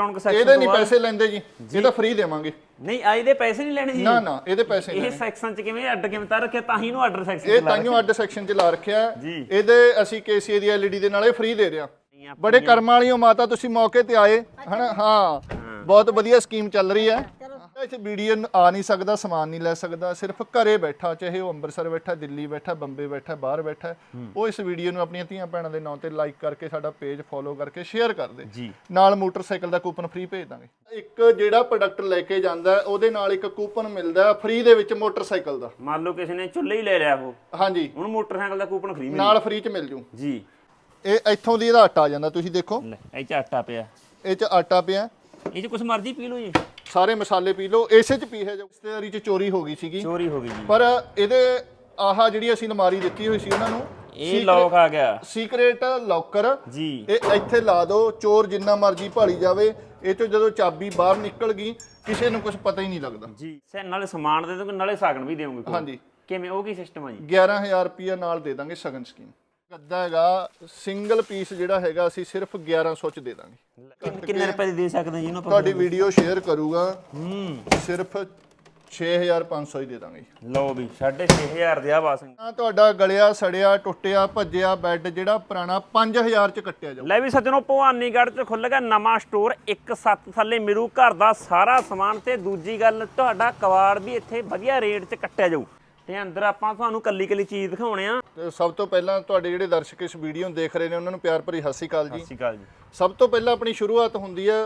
Electronic section ਇਹਦੇ ਨਹੀਂ ਪੈਸੇ ਲੈਂਦੇ ਜੀ ਇਹ ਤਾਂ ਫ੍ਰੀ ਦੇਵਾਂਗੇ। ਨਹੀਂ ਆ ਇਹਦੇ ਪੈਸੇ ਨਹੀਂ ਲੈਣੇ ਜੀ। ਨਾ ਨਾ ਇਹਦੇ ਪੈਸੇ ਇਹ ਨਹੀਂ ਸੈਕਸ਼ਨ ਚ ਕਿਵੇਂ ਅੱਡ ਕਿਵੇਂ ਤਾਂ ਰੱਖਿਆ ਤਾਂ ਹੀ ਨੂੰ ਆਰਡਰ ਸੈਕਸ਼ਨ ਇਹ ਤਾਈਓ ਅੱਡ ਸੈਕਸ਼ਨ 'ਚ ਲਾ ਰੱਖਿਆ। ਹੈ। ਇਹਦੇ ਅਸੀਂ ਕੇਸੀਏ ਦੀ ਐਲਈਡੀ ਦੇ ਨਾਲ ਇਹ ਫ੍ਰੀ ਦੇ ਰਹੇ ਹਾਂ। ਬੜੇ ਕਰਮਾਂ ਵਾਲੀਓ ਮਾਤਾ ਤੁਸੀਂ ਮੌਕੇ ਤੇ ਆਏ ਹਨਾ? ਹਾਂ। ਬਹੁਤ ਵਧੀਆ ਸਕੀਮ ਚੱਲ ਰਹੀ ਹੈ। ਇੱਥੇ ਵੀਡੀਓ ਆ ਨਹੀਂ ਸਕਦਾ ਸਮਾਨ ਨਹੀਂ ਲੈ ਸਕਦਾ ਸਿਰਫ ਘਰੇ ਬੈਠਾ ਚਾਹੇ ਉਹ ਅੰਮ੍ਰਿਤਸਰ ਬੈਠਾ ਦਿੱਲੀ ਬੈਠਾ ਬੰਬੇ ਬੈਠਾ ਬਾਹਰ ਬੈਠਾ ਉਹ ਇਸ ਵੀਡੀਓ ਨੂੰ ਆਪਣੀਆਂ ਧੀਆਂ ਭੈਣਾਂ ਦੇ ਨਾਂ ਤੇ ਲਾਈਕ ਕਰਕੇ ਸਾਡਾ ਪੇਜ ਫੋਲੋ ਕਰਕੇ ਸ਼ੇਅਰ ਕਰ ਦੇ। ਨਾਲ ਮੋਟਰਸਾਈਕਲ ਦਾ ਕੂਪਨ ਫ੍ਰੀ ਭੇਜ ਦਾਂਗੇ। ਇੱਕ ਜਿਹੜਾ ਪ੍ਰੋਡਕਟ ਲੈ ਕੇ ਜਾਂਦਾ ਉਹਦੇ ਨਾਲ ਇੱਕ ਕੂਪਨ ਮਿਲਦਾ ਫ੍ਰੀ ਦੇ ਵਿੱਚ ਮੋਟਰਸਾਈਕਲ ਦਾ। ਮੰਨ ਲਓ ਕਿਸੇ ਨੇ ਚੁੱਲ੍ਹੇ ਹੀ ਲੈ ਲਿਆ ਉਹ। ਹਾਂਜੀ। ਹੁਣ ਮੋਟਰਸਾਈਕਲ ਦਾ ਕੂਪਨ ਫ੍ਰੀ ਮਿਲ। ਨਾਲ ਫ੍ਰੀ ਚ ਮਿਲ ਜੂ। ਜੀ। ਇਹ ਇੱਥੋਂ ਦੀ ਇਹਦਾ ਆਟਾ ਆ ਜਾਂਦਾ ਤੁਸੀਂ ਦੇਖੋ। ਇਹ ਚ ਆਟਾ ਪਿਆ। ਇਹ ਚ ਆਟਾ ਪਿਆ। ਇਹ ਚ ਕੁਛ ਮਰਜ਼ੀ ਪੀ ਲਓ ਜੀ। ਸਾਰੇ ਮਸਾਲੇ ਪੀ ਲਓ ਇਸੇ ਚ ਪੀਹੇ ਜੋ ਰਿਸ਼ਤੇਦਾਰੀ ਚ ਚੋਰੀ ਹੋ ਗਈ ਸੀਗੀ। ਚੋਰੀ ਹੋ ਗਈ ਜੀ। ਪਰ ਇਹਦੇ ਆਹ ਜਿਹੜੀ ਅਸੀਂ ਅਲਮਾਰੀ ਦਿੱਤੀ ਹੋਈ ਸੀ ਉਹਨਾਂ ਨੂੰ ਇਹ ਲੌਕ ਆ ਗਿਆ। ਸੀਕ੍ਰੇਟ ਲੌਕਰ ਜੀ। ਇਹ ਇੱਥੇ ਲਾ ਦਿਓ ਚੋਰ ਜਿੰਨਾ ਮਰਜ਼ੀ ਭਾਲੀ ਜਾਵੇ ਇਹ ਤੋਂ ਜਦੋਂ ਚਾਬੀ ਬਾਹਰ ਨਿਕਲ ਗਈ ਕਿਸੇ ਨੂੰ ਕੁਝ ਪਤਾ ਹੀ ਨਹੀਂ ਲੱਗਦਾ। ਜੀ ਸੇ ਨਾਲੇ ਸਮਾਨ ਦੇ ਦੋਗੇ ਨਾਲੇ ਸਾਗਣ ਵੀ ਦੇਵੋਗੇ ਕੋਲ। ਹਾਂਜੀ। ਕਿਵੇਂ ਉਹ ਕੀ ਸਿਸਟਮ ਆ ਜੀ? 11000 ਰੁਪਿਆ ਨਾਲ ਦੇ ਦਾਂਗੇ ਸਗਨ ਸਕੀਮ। ਗੱਦਾ ਹੈਗਾ ਸਿੰਗਲ ਪੀਸ ਜਿਹੜਾ ਹੈਗਾ ਅਸੀਂ ਸਿਰਫ 1100 ਚ ਦੇ ਦਾਂਗੇ। ਕਿੰਨ- ਕਿੰਨੇ ਰੁਪਏ ਦੀ ਦੇ ਸਕਦੇ ਜੀ ਇਹਨੂੰ ਆਪਾਂ ਤੁਹਾਡੀ ਵੀਡੀਓ ਸ਼ੇਅਰ ਕਰੂਗਾ। ਹੂੰ। ਸਿਰਫ 6500 ਹੀ ਦੇ ਦਾਂਗੇ। ਲਓ ਵੀ 6500 ਦੇ ਆ ਬਾਸ। ਤਾਂ ਤੁਹਾਡਾ ਗਲਿਆ ਸੜਿਆ ਟੁੱਟਿਆ ਭੱਜਿਆ ਬੈੱਡ ਜਿਹੜਾ ਪੁਰਾਣਾ 5000 ਚ ਕੱਟਿਆ ਜਾਊ। ਲੈ ਵੀ ਸੱਜਣੋ ਭਵਾਨੀਗੜ੍ਹ 'ਚ ਖੁੱਲ ਗਿਆ ਨਵਾਂ ਸਟੋਰ ਇੱਕ ਸੱਤ ਥੱਲੇ ਮਿਰੂ ਘਰ ਦਾ ਸਾਰਾ ਸਮਾਨ ਤੇ ਦੂਜੀ ਗੱਲ ਤੁਹਾਡਾ ਕਵਾੜ ਵੀ ਇੱਥੇ ਵਧੀਆ ਰੇਟ 'ਚ ਕੱਟਿਆ ਜਾਊ। ਤੇ ਅੰਦਰ ਆਪਾਂ ਤੁਹਾਨੂੰ ਕੱਲੀ ਕੱਲੀ ਚੀਜ਼ ਦਿਖਾਉਣੇ ਆ। ਤੇ ਸਭ ਤੋਂ ਪਹਿਲਾਂ ਤੁਹਾਡੇ ਜਿਹੜੇ ਦਰਸ਼ਕ ਇਸ ਵੀਡੀਓ ਨੂੰ ਦੇਖ ਰਹੇ ਨੇ ਉਹਨਾਂ ਨੂੰ ਪਿਆਰ ਭਰੀ ਸਤਿ ਸ਼੍ਰੀ ਅਕਾਲ ਜੀ। ਸਤਿ ਸ਼੍ਰੀ ਅਕਾਲ ਜੀ। ਸਭ ਤੋਂ ਪਹਿਲਾਂ ਆਪਣੀ ਸ਼ੁਰੂਆਤ ਹੁੰਦੀ ਹੈ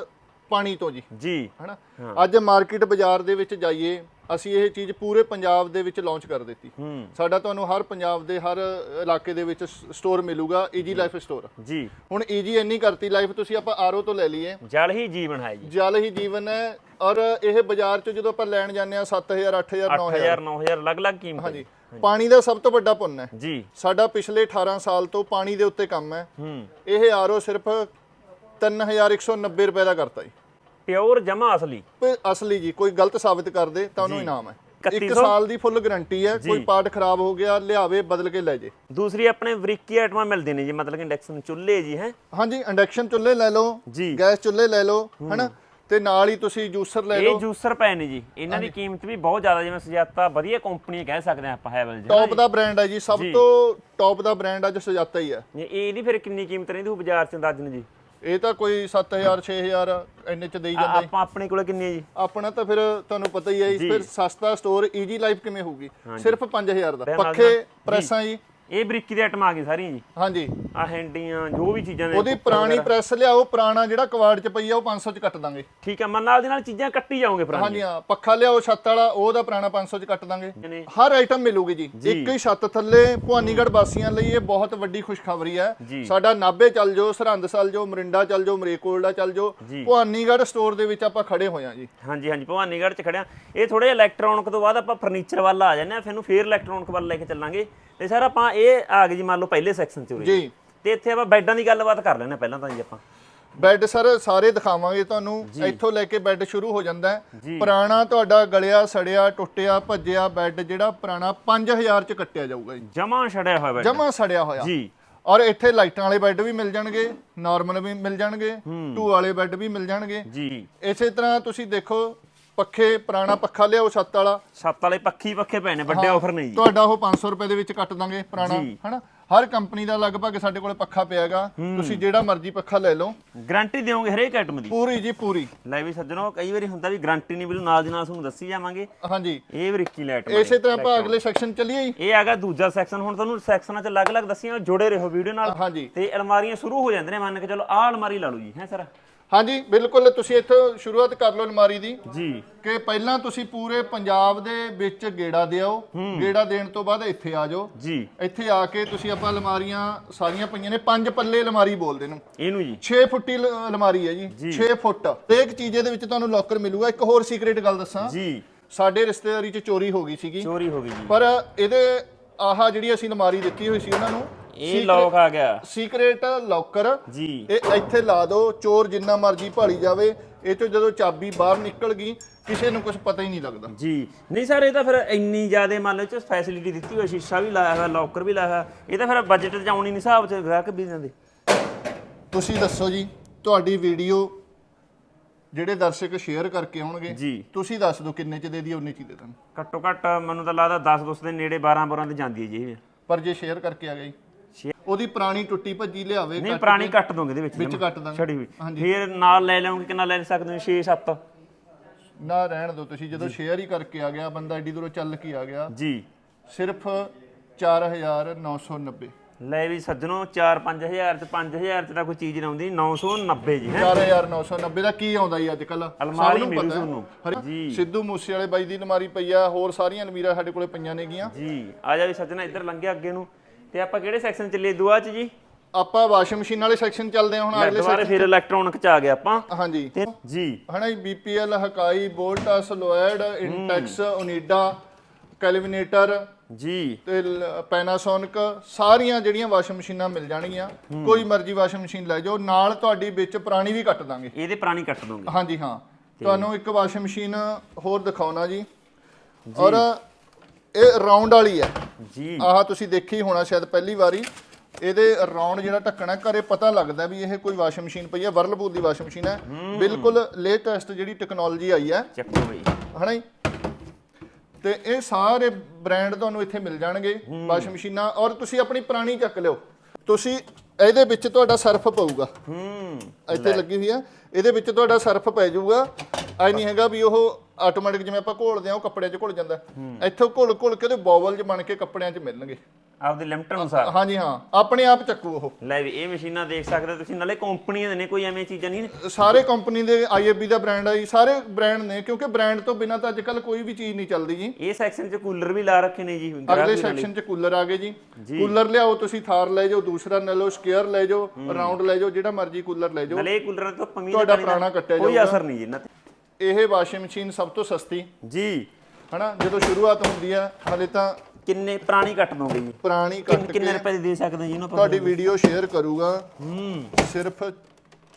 ਪਾਣੀ ਤੋਂ ਜੀ। ਜੀ। ਹਨਾ? ਅੱਜ ਮਾਰਕੀਟ ਬਾਜ਼ਾਰ ਦੇ ਵਿੱਚ ਜਾਈਏ ਅਸੀਂ ਇਹ ਚੀਜ਼ ਪੂਰੇ ਪੰਜਾਬ ਦੇ ਵਿੱਚ ਲਾਂਚ ਕਰ ਦਿੱਤੀ। ਸਾਡਾ ਤੁਹਾਨੂੰ ਹਰ ਪੰਜਾਬ ਦੇ ਹਰ ਇਲਾਕੇ ਦੇ ਵਿੱਚ ਸਟੋਰ ਮਿਲੂਗਾ ਈਜੀ ਲਾਈਫ ਸਟੋਰ ਜੀ। ਹੁਣ ਈਜੀ ਇੰਨੀ ਕਰਤੀ ਲਾਈਫ ਤੁਸੀਂ ਆਪਾਂ ਆਰਓ ਤੋਂ ਲੈ ਲਈਏ। ਜਲ ਹੀ ਜੀਵਨ ਹੈ ਜੀ। ਜਲ ਹੀ ਜੀਵਨ ਹੈ ਔਰ ਇਹ ਬਾਜ਼ਾਰ 'ਚ ਜਦੋਂ ਆਪਾਂ ਲੈਣ ਜਾਂਦੇ ਆ 7000 8000 9000 8000 9000 ਅਲੱਗ-ਅਲੱਗ ਕੀਮਤ ਹਾਂਜੀ। ਪਾਣੀ ਦਾ ਸਭ ਤੋਂ ਵੱਡਾ ਪੁੰਨ ਹੈ। ਜੀ। ਸਾਡਾ ਪਿਛਲੇ 18 ਸਾਲ ਤੋਂ ਪਾਣੀ ਦੇ ਉੱਤੇ ਕੰਮ ਹੈ। ਹੂੰ। ਇਹ ਆਰਓ ਸਿਰਫ 3190 ਰੁਪਏ ਦਾ ਕਰਤਾ ਜੀ। ਪਿਓਰ ਜਮਾ ਅਸਲੀ। ਕੋਈ ਅਸਲੀ ਜੀ ਕੋਈ ਗਲਤ ਸਾਬਿਤ ਕਰ ਦੇ ਤਾਂ ਉਹਨੂੰ ਇਨਾਮ ਹੈ। ਇੱਕ 3100 ਸਾਲ ਦੀ ਫੁੱਲ ਗਾਰੰਟੀ ਹੈ ਕੋਈ ਪਾਰਟ ਖਰਾਬ ਹੋ ਗਿਆ ਲਿਆਵੇ ਬਦਲ ਕੇ ਲੈ ਜੇ। ਦੂਸਰੀ ਆਪਣੇ ਵਰੀਕੀ ਆਈਟਮਾਂ ਮਿਲਦੀਆਂ ਨੇ ਜੀ ਮਤਲਬ ਕਿ ਇੰਡਕਸ਼ਨ ਚੁੱਲ੍ਹੇ ਜੀ ਹੈ। ਹਾਂਜੀ ਇੰਡਕਸ਼ਨ ਚੁੱਲ੍ਹੇ ਲੈ ਲਓ ਗੈਸ ਚੁੱਲ੍ਹੇ ਲੈ ਲਓ ਹਨਾ? ਤੇ ਨਾਲ ਹੀ ਤੁਸੀਂ ਜੂਸਰ ਲੈ ਇਹ ਲਓ। ਜੂਸਰ ਪਏ ਨੇ ਜੀ। ਇਹਨਾਂ ਦੀ ਕੀਮਤ ਵੀ ਬਹੁਤ ਜ਼ਿਆਦਾ ਜਿਵੇਂ ਸੁਜਾਤਾ ਵਧੀਆ ਕੰਪਨੀ ਕਹਿ ਸਕਦੇ ਆ ਆਪਾਂ ਹੈਵਲ ਜੀ ਟੌਪ ਦਾ ਬ੍ਰਾਂਡ ਹੈ ਜੀ ਸਭ ਤੋਂ ਟੌਪ ਦਾ ਬ੍ਰਾਂਡ ਅੱਜ ਸੁਜਾਤਾ ਹੀ ਹੈ। ਇਹ ਇਹਦੀ ਫਿਰ ਕਿੰਨੀ ਕੀਮਤ ਰਹਿੰਦੀ ਹੋ ਬਾਜ਼ਾਰ 'ਚ ਅੰਦਾਜ਼ਨ ਜੀ। ਇਹ ਤਾਂ ਕੋਈ 7000 6000 ਇੰਨੇ ਚ ਦੇਈ ਜਾਂਦਾ। ਆਪਾਂ ਆਪਣੇ ਕੋਲੇ ਕਿੰਨੀ ਹੈ ਜੀ? ਆਪਣਾ ਤਾਂ ਫਿਰ ਤੁਹਾਨੂੰ ਪਤਾ ਹੀ ਹੈ ਜੀ। ਫਿਰ ਸਸਤਾ ਸਟੋਰ ਈਜੀ ਲਾਈਫ ਕਿਵੇਂ ਹੋਊਗੀ? ਸਿਰਫ 5000 ਦਾ। ਪੱਖੇ। ਪ੍ਰੈਸਾਂ ਜੀ ਇਹ ਬਰੀਕੀ ਦੇ ਆਈਟਮ ਆ ਗਈ ਸਾਰੀਆਂ ਜੀ। ਹਾਂਜੀ। ਆ ਹੈਂਡੀਆਂ ਜੋ ਵੀ ਚੀਜ਼ਾਂ ਨੇ ਉਹਦੀ ਪੁਰਾਣੀ ਪ੍ਰੈਸ ਲਿਆਓ ਪੁਰਾਣਾ ਜਿਹੜਾ ਕਵਾੜ ਚ ਪਈ ਆ ਉਹ 500 ਚ ਕੱਟ ਦਾਂਗੇ। ਠੀਕ ਹੈ ਮਨ ਨਾਲ ਦੀ ਨਾਲ ਚੀਜ਼ਾਂ ਕੱਟੀ ਜਾਓਗੇ ਪੁਰਾਣੀ ਹਾਂਜੀ ਹਾਂ ਪੱਖਾ ਲਿਆਓ ਛੱਤ ਵਾਲਾ ਉਹਦਾ ਪੁਰਾਣਾ 500 ਚ ਕੱਟ ਦਾਂਗੇ। ਹਰ ਆਈਟਮ ਮਿਲੂਗੀ ਜੀ। ਇੱਕ ਹੀ ਛੱਤ ਥੱਲੇ ਭਵਾਨੀਗੜ੍ਹ ਵਾਸੀਆਂ ਲਈ ਇਹ ਬਹੁਤ ਵੱਡੀ ਖੁਸ਼ਖਬਰੀ ਹੈ। ਸਾਡਾ ਨਾਭੇ ਚੱਲ ਜਾਓ ਸਰਹੰਦ ਚੱਲ ਜਾਓ ਮਰਿੰਡਾ ਚੱਲ ਜਾਓ ਮਰੇਕੋਲਡਾ ਚੱਲ ਜਾਓ ਜੀ। ਭਵਾਨੀਗੜ੍ਹ ਸਟੋਰ ਦੇ ਵਿੱਚ ਆਪਾਂ ਖੜੇ ਹੋਏ ਹਾਂ ਜੀ। ਹਾਂਜੀ ਹਾਂਜੀ ਭਵਾਨੀਗੜ੍ਹ 'ਚ ਖੜਿਆ ਇਹ ਥੋੜੇ ਇਲੈਕਟ੍ਰੋਨਿਕ ਤੋਂ ਬਾਅਦ ਆਪਾਂ ਫਰਨੀਚਰ ਵੱਲ ਆ ਜਾਂਦੇ ਆ ਫਿਰ ਨੂੰ ਫੇਰ ਇਲੈਕਟ੍ਰੋਨਿਕ ਵੱਲ ਲੈ ਕੇ ਚੱਲਾਂਗੇ। ਤੇ ਸਰ ਆਪਾਂ ਇਹ ਆ ਗਏ ਜੀ ਮੰਨ ਲਓ ਪਹਿਲੇ ਸੈਕਸ਼ਨ 'ਚ ਉਰੇ। ਜੀ। ਤੇ ਇੱਥੇ ਆਪਾਂ ਬੈੱਡਾਂ ਦੀ ਗੱਲਬਾਤ ਕਰ ਲੈਣੇ ਪਹਿਲਾਂ ਤਾਂ ਜੀ ਆਪਾਂ। ਬੈੱਡ ਸਰ ਸਾਰੇ ਦਿਖਾਵਾਂਗੇ ਤੁਹਾਨੂੰ। ਇੱਥੋਂ ਲੈ ਕੇ ਬੈੱਡ ਸ਼ੁਰੂ ਹੋ ਜਾਂਦਾ ਹੈ। ਪੁਰਾਣਾ ਤੁਹਾਡਾ ਗਲਿਆ ਸੜਿਆ ਟੁੱਟਿਆ ਭੱਜਿਆ ਬੈੱਡ ਜਿਹੜਾ ਪੁਰਾਣਾ 5000 ਚ ਕੱਟਿਆ ਜਾਊਗਾ ਜੀ। ਜਮਾ ਛੜਿਆ ਹੋਇਆ ਬੈੱਡ। ਜਮਾ ਸੜਿਆ ਹੋਇਆ। ਜੀ। ਔਰ ਇੱਥੇ ਲਾਈਟਾਂ ਵਾਲੇ ਬੈੱਡ ਵੀ ਮਿਲ ਜਾਣਗੇ ਨਾਰਮਲ ਵੀ ਮਿਲ ਜਾਣਗੇ ਟੂ ਵਾਲੇ ਬੈੱਡ ਵੀ ਮਿਲ ਜਾਣਗੇ। ਜੀ। ਇਸੇ ਤਰ੍ਹਾਂ ਤੁਸੀਂ ਦੇਖੋ ਪੱਖੇ ਪੁਰਾਣਾ ਪੱਖਾ ਲਿਆਓ ਛੱਤ ਵਾਲਾ। ਸੱਤ ਵਾਲੇ ਪੱਖੀ ਪੱਖੇ ਪਏ ਨੇ ਵੱਡੇ ਆਫਰ ਨੇ ਜੀ। ਤੁਹਾਡਾ ਉਹ 500 ਰੁਪਏ ਦੇ ਵਿੱਚ ਕੱਟ ਦਾਂਗੇ ਪੁਰਾਣਾ। ਹਨਾ? ਹਰ ਕੰਪਨੀ ਦਾ ਲਗਭਗ ਸਾਡੇ ਕੋਲ ਪੱਖਾ ਪਿਆਗਾ ਤੁਸੀਂ ਜਿਹੜਾ ਮਰਜ਼ੀ ਪੱਖਾ ਲੈ ਲਓ। ਗਾਰੰਟੀ ਦਿਓਗੇ ਹਰੇਕ ਆਈਟਮ ਦੀ? ਪੂਰੀ ਜੀ ਪੂਰੀ। ਲੈ ਵੀ ਸੱਜਣੋ ਕਈ ਵਾਰੀ ਹੁੰਦਾ ਵੀ ਗਾਰੰਟੀ ਨਹੀਂ ਮਿਲੂ ਨਾਲ ਦੀ ਨਾਲ ਤੁਹਾਨੂੰ ਦੱਸੀ ਜਾਵਾਂਗੇ। ਹਾਂਜੀ। ਇਹ ਬਰੀਕੀ ਲਾਈਟ ਇਸੇ ਤਰ੍ਹਾਂ ਆਪਾਂ ਅਗਲੇ ਸੈਕਸ਼ਨ ਚੱਲੀਏ ਜੀ। ਇਹ ਹੈਗਾ ਦੂਜਾ ਸੈਕਸ਼ਨ ਹੁਣ ਤੁਹਾਨੂੰ ਸੈਕਸ਼ਨਾਂ 'ਚ ਅਲੱਗ-ਅਲੱਗ ਦੱਸੀਆਂ ਜੁੜੇ ਰਹੋ ਵੀਡੀਓ ਨਾਲ। ਹਾਂਜੀ। ਤੇ ਅਲਮਾਰੀਆਂ ਸ਼ੁਰੂ ਹੋ ਜਾਂਦੇ ਨੇ ਮੰਨ ਕੇ ਚਲੋ ਆਹ ਅਲਮਾਰੀ ਲਾ ਲਓ ਜੀ ਹੈ ਸਰ? ਹਾਂਜੀ ਬਿਲਕੁਲ ਤੁਸੀਂ ਇੱਥੋਂ ਸ਼ੁਰੂਆਤ ਕਰ ਲਓ ਅਲਮਾਰੀ ਦੀ। ਜੀ। ਕਿ ਪਹਿਲਾਂ ਤੁਸੀਂ ਪੂਰੇ ਪੰਜਾਬ ਦੇ ਵਿੱਚ ਗੇੜਾ ਦਿਓ ਗੇੜਾ ਦੇਣ ਤੋਂ ਬਾਅਦ ਇੱਥੇ ਆ ਜਾਓ। ਜੀ। ਇੱਥੇ ਆ ਕੇ ਤੁਸੀਂ ਆਪਾਂ ਅਲਮਾਰੀਆਂ ਸਾਰੀਆਂ ਪਈਆਂ ਨੇ। ਪੰਜ ਪੱਲੇ ਅਲਮਾਰੀ ਬੋਲਦੇ ਨੂੰ। ਇਹਨੂੰ ਜੀ। 6 ਫੁੱਟੀ ਅਲਮਾਰੀ ਹੈ ਜੀ। 6 ਫੁੱਟ। ਤੇ ਇੱਕ ਚੀਜ਼ ਦੇ ਵਿੱਚ ਤੁਹਾਨੂੰ ਲੋਕਰ ਮਿਲੂਗਾ। ਇੱਕ ਹੋਰ ਸੀਕ੍ਰੀਟ ਗੱਲ ਦੱਸਾਂ। ਜੀ। ਸਾਡੇ ਰਿਸ਼ਤੇਦਾਰੀ 'ਚ ਚੋਰੀ ਹੋ ਗਈ ਸੀਗੀ। ਚੋਰੀ ਹੋ ਗਈ ਜੀ। ਪਰ ਇਹਦੇ ਆਹ ਜਿਹੜੀ ਅਸੀਂ ਅਲਮਾਰੀ ਦਿੱਤੀ ਹੋਈ ਸੀ ਉਹਨਾਂ ਨੂੰ ਇਹ ਲੌਕ ਆ ਗਿਆ। ਸੀਕ੍ਰੀਟ ਲੋਕਰ ਜੀ। ਇਹ ਇੱਥੇ ਲਾ ਦਿਓ ਚੋਰ ਜਿੰਨਾ ਮਰਜ਼ੀ ਭਾਲੀ ਜਾਵੇ। ਇਹ ਤੋਂ ਜਦੋਂ ਚਾਬੀ ਬਾਹਰ ਨਿਕਲ ਗਈ ਕਿਸੇ ਨੂੰ ਕੁਝ ਪਤਾ ਹੀ ਨਹੀਂ ਲੱਗਦਾ। ਜੀ। ਨਹੀਂ ਸਰ ਇਹ ਤਾਂ ਫਿਰ ਇੰਨੀ ਜ਼ਿਆਦਾ ਮੰਨ ਲਓ ਚ ਫੈਸਿਲਿਟੀ ਦਿੱਤੀ ਹੋਈ ਸ਼ੀਸ਼ਾ ਵੀ ਲਾਇਆ ਹੋਇਆ ਲੌਕਰ ਵੀ ਲਾਇਆ ਹੋਇਆ। ਇਹ ਤਾਂ ਫਿਰ ਬਜਟ ਤੇ ਆਉਣੀ ਨਹੀਂ ਹਿਸਾਬ ਚ ਗਾਹਕ ਵੀ ਦਿੰਦੇ। ਤੁਸੀਂ ਦੱਸੋ ਜੀ ਤੁਹਾਡੀ ਵੀਡੀਓ ਜਿਹੜੇ ਦਰਸ਼ਕ ਸ਼ੇਅਰ ਕਰਕੇ ਆਉਣਗੇ ਜੀ। ਤੁਸੀਂ ਦੱਸ ਦਿਓ ਕਿੰਨੇ ਚ ਦੇ ਦੀ ਉਨੇ ਚ ਦੇ ਦਾਂਗੇ ਘੱਟੋ ਘੱਟ ਮੈਨੂੰ ਤਾਂ ਲੱਗਦਾ 10 10 ਦੇ ਨੇੜੇ 12 12 ਤੇ ਜਾਂਦੀ ਹੈ ਜੀ ਇਹ। ਪਰ ਜੇ ਸ਼ੇਅਰ ਕਰਕੇ ਆ ਗਈ ਉਹਦੀ ਪੁਰਾਣੀ ਟੁੱਟੀ ਭੱਜੀ ਲਿਆਵੇ ਨਹੀਂ ਪੁਰਾਣੀ। ਕੱਟ ਦੋਗੇ ਇਹਦੇ ਵਿੱਚ ਵਿੱਚ। ਕੱਟ ਦਾਂਗੇ। ਛੜੀ ਹੋਈ। ਫਿਰ ਨਾਲ ਲੈ ਲਵਾਂਗੇ ਕਿੰਨਾ ਲੈ ਸਕਦੇ ਹੋ 6 7 ਨਾ ਰਹਿਣ ਦਿਓ ਤੁਸੀਂ ਜਦੋਂ ਸ਼ੇਅਰ ਹੀ ਕਰਕੇ ਆ ਗਿਆ ਬੰਦਾ ਐਡੀ ਦੂਰੋਂ ਚੱਲ ਕੇ ਆ ਗਿਆ ਜੀ ਸਿਰਫ 4990 ਲੈ ਵੀ ਸੱਜਣੋ 4 5000 ਚ 5000 ਚ ਤਾਂ ਕੋਈ ਚੀਜ਼ ਨਾ ਆਉਂਦੀ 990 ਜੀ ਹੈ 4990 ਦਾ ਕੀ ਆਉਂਦਾ ਜੀ ਅੱਜ ਕੱਲ ਅਲਮਾਰੀ ਮਿਲੂ ਤੁਹਾਨੂੰ। ਜੀ। ਸਿੱਧੂ ਮੂਸੇ ਵਾਲੇ ਬਾਈ ਦੀ ਅਲਮਾਰੀ ਪਈ ਆ ਹੋਰ ਸਾਰੀਆਂ ਅਲਮੀਰਾ ਸਾਡੇ ਕੋਲੇ ਪਈਆਂ ਨੇਗੀਆਂ ਜੀ ਆ ਜਾ ਵੀ ਸੱਜਣਾ ਇੱਧਰ ਲੰਘਿਆ ਅੱਗੇ ਨੂੰ ਤੇ ਆਪਾਂ ਕਿਹੜੇ ਸੈਕਸ਼ਨ ਚੱਲੇ ਦੁਆ ਚ ਜੀ? ਆਪਾਂ ਵਾਸ਼ਿੰਗ ਮਸ਼ੀਨ ਵਾਲੇ ਸੈਕਸ਼ਨ ਚੱਲਦੇ ਹਾਂ ਹੁਣ ਅਗਲੇ ਦੁਬਾਰੇ ਫਿਰ ਇਲੈਕਟ੍ਰੋਨਿਕ ਚ ਆ ਗਏ ਆਪਾਂ। ਹਾਂਜੀ। ਤੇ ਜੀ। ਹਨਾ ਜੀ ਬੀਪੀਐਲ ਹਕਾਈ ਵੋਲਟਸ ਲੋਇਡ ਇੰਟੈਕਸ ਓਨੀਡਾ ਕੈਲਵਿਨੇਟਰ ਜੀ। ਤੇ ਪੈਨਾਸੋਨਿਕ ਸਾਰੀਆਂ ਜਿਹੜੀਆਂ ਵਾਸ਼ਿੰਗ ਮਸ਼ੀਨਾਂ ਮਿਲ ਜਾਣਗੀਆਂ। ਕੋਈ ਮਰਜ਼ੀ ਵਾਸ਼ਿੰਗ ਮਸ਼ੀਨ ਲੈ ਜਾਓ। ਨਾਲ ਤੁਹਾਡੀ ਵਿੱਚ ਪੁਰਾਣੀ ਵੀ ਕੱਟ ਦਾਂਗੇ। ਇਹਦੇ ਪੁਰਾਣੀ ਕੱਟ ਦੋਗੇ ਹਾਂਜੀ ਹਾਂ। ਤੁਹਾਨੂੰ ਇੱਕ ਵਾਸ਼ਿੰਗ ਮਸ਼ੀਨ ਹੋਰ ਦਿਖਾਉਣਾ ਜੀ। ਔਰ ਇਹ ਰਾਉਂਡ ਵਾਲੀ ਹੈ। ਜੀ। ਆਹ ਤੁਸੀਂ ਦੇਖੀ ਹੋਣਾ ਸ਼ਾਇਦ ਪਹਿਲੀ ਵਾਰੀ। ਇਹਦੇ ਰਾਉਂਡ ਜਿਹੜਾ ਢੱਕਣ ਘਰੇ ਪਤਾ ਲੱਗਦਾ ਵੀ ਇਹ ਕੋਈ ਵਾਸ਼ਿੰਗ ਮਸ਼ੀਨ ਪਈ ਹੈ ਵਰਲਪੂਲ ਦੀ ਵਾਸ਼ਿੰਗ ਮਸ਼ੀਨ ਹੈ। ਬਿਲਕੁਲ ਲੇਟੈਸਟ ਜਿਹੜੀ ਟੈਕਨੋਲੋਜੀ ਆਈ ਹੈ। ਚੱਕੋ ਬਈ। ਹਨਾ ਜੀ? ਤੇ ਇਹ ਸਾਰੇ ਬ੍ਰਾਂਡ ਤੁਹਾਨੂੰ ਇੱਥੇ ਮਿਲ ਜਾਣਗੇ ਵਾਸ਼ਿੰਗ ਮਸ਼ੀਨਾਂ। ਔਰ ਤੁਸੀਂ ਆਪਣੀ ਪੁਰਾਣੀ ਚੱਕ ਲਿਓ। ਤੁਸੀਂ ਇਹਦੇ ਵਿੱਚ ਤੁਹਾਡਾ ਸਰਫ ਪਊਗਾ। ਹੂੰ। ਇੱਥੇ ਲੱਗੀ ਹੋਈ ਆ ਇਹਦੇ ਵਿੱਚ ਤੁਹਾਡਾ ਸਰਫ ਪੈ ਜਾਊਗਾ। ਐ ਨਹੀਂ ਹੈਗਾ ਵੀ ਉਹ ਆਟੋਮੈਟਿਕ ਜਿਵੇਂ ਆਪਾਂ ਘੋਲਦੇ ਆ ਉਹ ਕੱਪੜਿਆਂ 'ਚ ਘੁਲ ਜਾਂਦਾ। ਇੱਥੋਂ ਘੁਲ ਘੁਲ ਕੇ ਉਹਦੇ ਬੋਵਲ 'ਚ ਬਣ ਕੇ ਕੱਪੜਿਆਂ 'ਚ ਮਿਲਣਗੇ। ਆਪਦੇ ਲਿਮਟ ਅਨੁਸਾਰ। ਹਾਂਜੀ ਹਾਂ। ਆਪਣੇ ਆਪ ਚੱਕੂ ਉਹ। ਲੈ ਵੀ ਇਹ ਮਸ਼ੀਨਾਂ ਦੇਖ ਸਕਦੇ ਹੋ ਤੁਸੀਂ ਨਾਲੇ ਕੰਪਨੀਆਂ ਦੇ ਨੇ ਕੋਈ ਐਵੇਂ ਚੀਜ਼ਾਂ ਨਹੀਂ ਨੇ। ਸਾਰੇ ਕੰਪਨੀ ਦੇ ਆਈਐਫਬੀ ਦਾ ਬ੍ਰਾਂਡ ਆ ਜੀ ਸਾਰੇ ਬ੍ਰਾਂਡ ਨੇ ਕਿਉਂਕਿ ਬ੍ਰਾਂਡ ਤੋਂ ਬਿਨਾਂ ਤਾਂ ਅੱਜਕੱਲ ਕੋਈ ਵੀ ਚੀਜ਼ ਨਹੀਂ ਚੱਲਦੀ ਜੀ। ਇਹ ਸੈਕਸ਼ਨ 'ਚ ਕੂਲਰ ਵੀ ਲਾ ਰੱਖੇ ਨੇ ਜੀ ਅਗਲੇ ਸੈਕਸ਼ਨ 'ਚ ਕੂਲਰ ਆ ਗਏ ਜੀ। ਕੂਲਰ ਲਿਆਓ ਤੁਸੀਂ ਥਾਰ ਲੈ ਜਾਓ ਦੂਸਰਾ ਲੈ ਲਓ ਸਕੁਅਰ ਲੈ ਜਾਓ ਰਾਉਂਡ ਲੈ ਜਾਓ ਜਿਹੜਾ ਮਰਜ਼ੀ ਕੂਲਰ ਲੈ ਜਾਓ। ਨਾਲੇ ਇਹ ਕੂਲਰਾਂ ਤੋਂ ਪਮੀ ਤੁਹਾਡਾ ਪੁਰਾਣਾ ਕੱਟਿਆ ਕੋਈ ਜਾਊਗਾ। ਅਸਰ ਨਹੀਂ ਜੀ ਇਹਨਾਂ ਤੇ ਇਹ ਵਾਸ਼ਿੰਗ ਮਸ਼ੀਨ ਸਭ ਤੋਂ ਸਸਤੀ। ਜੀ। ਹਨਾ? ਜਦੋਂ ਸ਼ੁਰੂਆਤ ਹੁੰਦੀ ਆ ਹਲੇ ਤਾਂ ਕਿੰਨੇ ਪੁਰਾਣੀ ਕੱਟ ਦੋਗੇ ਜੀ। ਪੁਰਾਣੀ ਕੱਟ ਕਿੰਨੇ ਰੁਪਏ ਦੀ ਦੇ ਸਕਦੇ ਜੀ ਇਹਨੂੰ ਆਪਾਂ ਤੁਹਾਡੀ ਵੀਡੀਓ ਸ਼ੇਅਰ ਕਰੂਗਾ। ਹੂੰ। ਸਿਰਫ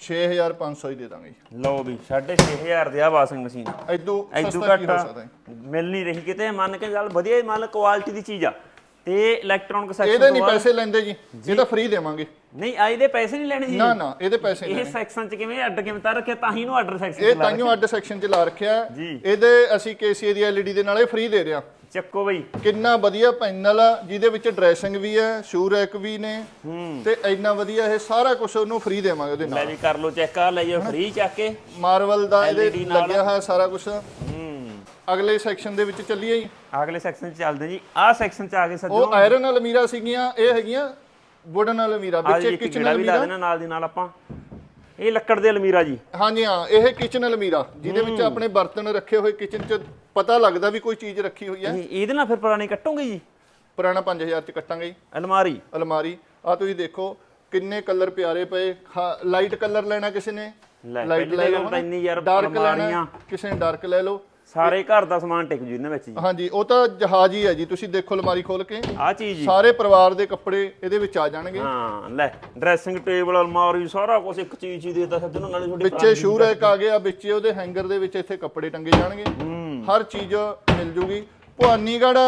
6500 ਹੀ ਦੇ ਦਾਂਗੇ। ਲਓ ਵੀ 6500 ਦੀ ਆ ਵਾਸ਼ਿੰਗ ਮਸ਼ੀਨ। ਐਦੋਂ ਐਦੂ ਘੱਟ ਮਿਲ ਨਹੀਂ ਰਹੀ ਕਿਤੇ। ਮੰਨ ਕੇ ਚੱਲ ਵਧੀਆ ਮੰਨ ਕੁਆਲਿਟੀ ਦੀ ਚੀਜ਼ ਆ। ਤੇ ਇਲੈਕਟ੍ਰੋਨਿਕ ਇਹਦੇ ਸੈਕਸ਼ਨ ਨਹੀਂ ਪੈਸੇ ਲੈਂਦੇ ਜੀ। ਇਹ ਤਾਂ ਫ੍ਰੀ ਦੇਵਾਂਗੇ। ਨਹੀਂ ਆ ਇਹਦੇ ਪੈਸੇ ਨਹੀਂ ਲੈਣੇ ਜੀ। ਨਾ ਨਾ ਇਹਦੇ ਪੈਸੇ ਨਹੀਂ ਇਹ ਸੈਕਸ਼ਨ 'ਚ ਕਿਵੇਂ ਅੱਡ ਕਿਵੇਂ ਤਾਂ ਰੱਖਿਆ ਤਾਂ ਹੀ ਇਹਨੂੰ ਆਰਡਰ ਸੈਕਸ਼ਨ ਇਹ ਲਾ ਤਾਈਓ ਅੱਡ ਸੈਕਸ਼ਨ 'ਚ ਲਾ ਰੱਖਿਆ। ਹੈ। ਜੀ। ਇਹਦੇ ਅਸੀਂ KCA ਦੀ LED ਦੇ ਨਾਲ ਇਹ ਫ੍ਰੀ ਦੇ ਰਹੇ। ਹਾਂ ਚੱਕੋ ਬਈ। ਕਿੰਨਾ ਵਧੀਆ ਪੈਨਲ ਆ ਜਿਹਦੇ ਵਿੱਚ ਡਰੈਸਿੰਗ ਵੀ ਹੈ ਸ਼ੂ ਰੈਕ ਵੀ ਨੇ। ਹੂੰ। ਤੇ ਇੰਨਾ ਵਧੀਆ ਇਹ ਸਾਰਾ ਕੁਝ ਉਹਨੂੰ ਫ੍ਰੀ ਦੇਵਾਂਗੇ ਉਹਦੇ ਲੈ ਨਾਲ। ਵੀ ਕਰ ਲਓ ਚੈੱਕ ਆ ਲੈ ਜਾਓ ਫ੍ਰੀ ਚੱਕ ਕੇ। ਮਾਰਵਲ ਦਾ ਇਹਦੇ। ਲੱਗਿਆ ਹੋਇਆ ਸਾਰਾ ਕੁਝ ਹੂੰ ਅਗਲੇ ਸੈਕਸ਼ਨ ਦੇ ਵਿੱਚ ਚੱਲੀਏ ਜੀ। ਅਗਲੇ ਸੈਕਸ਼ਨ 'ਚ ਚੱਲਦੇ ਜੀ। ਆਹ ਸੈਕਸ਼ਨ 'ਚ ਆ ਗਏ ਸੱਜਣੋ। ਉਹ ਆਇਰਨ ਅਲਮੀਰਾ ਸੀਗੀਆਂ ਇਹ ਹੈਗੀਆਂ ਵੁਡਨ ਅਲਮੀਰਾ ਵਿੱਚ ਕਿਚਨ ਅਲਮੀਰਾ। ਨਾਲ ਦੀ ਨਾਲ ਆਪਾਂ। ਇਹ ਲੱਕੜ ਦੇ ਅਲਮੀਰਾ ਜੀ। ਹਾਂਜੀ ਹਾਂ ਇਹ ਕਿਚਨ ਅਲਮੀਰਾ ਜਿਹਦੇ ਵਿੱਚ ਆਪਣੇ ਬਰਤਨ ਰੱਖੇ ਹੋਏ ਕਿਚਨ ਚ ਪਤਾ ਲੱਗਦਾ ਵੀ ਕੋਈ ਚੀਜ਼ ਰੱਖੀ ਹੋਈ ਹੈ। ਇਹ- ਇਹਦੇ ਨਾਲ ਫਿਰ ਪੁਰਾਣੀ ਕੱਟੋਗੇ ਜੀ? ਪੁਰਾਣਾ 5000 ਚ ਕੱਟਾਂਗੇ ਜੀ। ਅਲਮਾਰੀ। ਅਲਮਾਰੀ। ਆ ਤੁਸੀਂ ਦੇਖੋ ਕਿੰਨੇ ਕਲਰ ਪਿਆਰੇ ਪਏ। ਲਾਈਟ ਕਲਰ ਲੈਣਾ ਕਿਸੇ ਨੇ? ਲਾਈਟ ਲੈ ਲਓ ਇੰਨੀ ਯਾਰ ਡਾਰਕ ਲੈਣਾ। ਕਿਸੇ ਨੇ ਡਾਰਕ ਲੈ ਲਓ। ਸਾਰੇ ਘਰ ਦਾ ਸਮਾਨ ਟਿਕ ਜੂ ਇਹਨਾਂ ਵਿੱਚ ਜੀ। ਹਾਂਜੀ ਉਹ ਤਾਂ ਜਹਾਜ਼ ਹੀ ਹੈ ਜੀ ਤੁਸੀਂ ਦੇਖੋ ਅਲਮਾਰੀ ਖੋਲ ਕੇ। ਆਹ ਚੀਜ਼ ਜੀ। ਸਾਰੇ ਪਰਿਵਾਰ ਦੇ ਕੱਪੜੇ ਇਹਦੇ ਵਿੱਚ ਆ ਜਾਣਗੇ। ਹਾਂ ਲੈ ਡਰੈਸਿੰਗ ਟੇਬਲ ਅਲਮਾਰੀ ਸਾਰਾ ਕੁਝ ਇੱਕ ਚੀਜ਼ ਹੀ ਦੇਤਾ ਸੱਜਣੋ ਨਾਲੇ ਤੁਹਾਡੀ ਵਿੱਚੇ ਸ਼ੂ ਰੈਕ ਆ ਗਿਆ ਵਿੱਚੇ ਉਹਦੇ ਹੈਂਗਰ ਦੇ ਵਿੱਚ ਇੱਥੇ ਕੱਪੜੇ ਟੰਗੇ ਜਾਣਗੇ। ਹਰ ਚੀਜ਼ ਮਿਲ ਜੂਗੀ। ਭਵਾਨੀਗੜ੍ਹ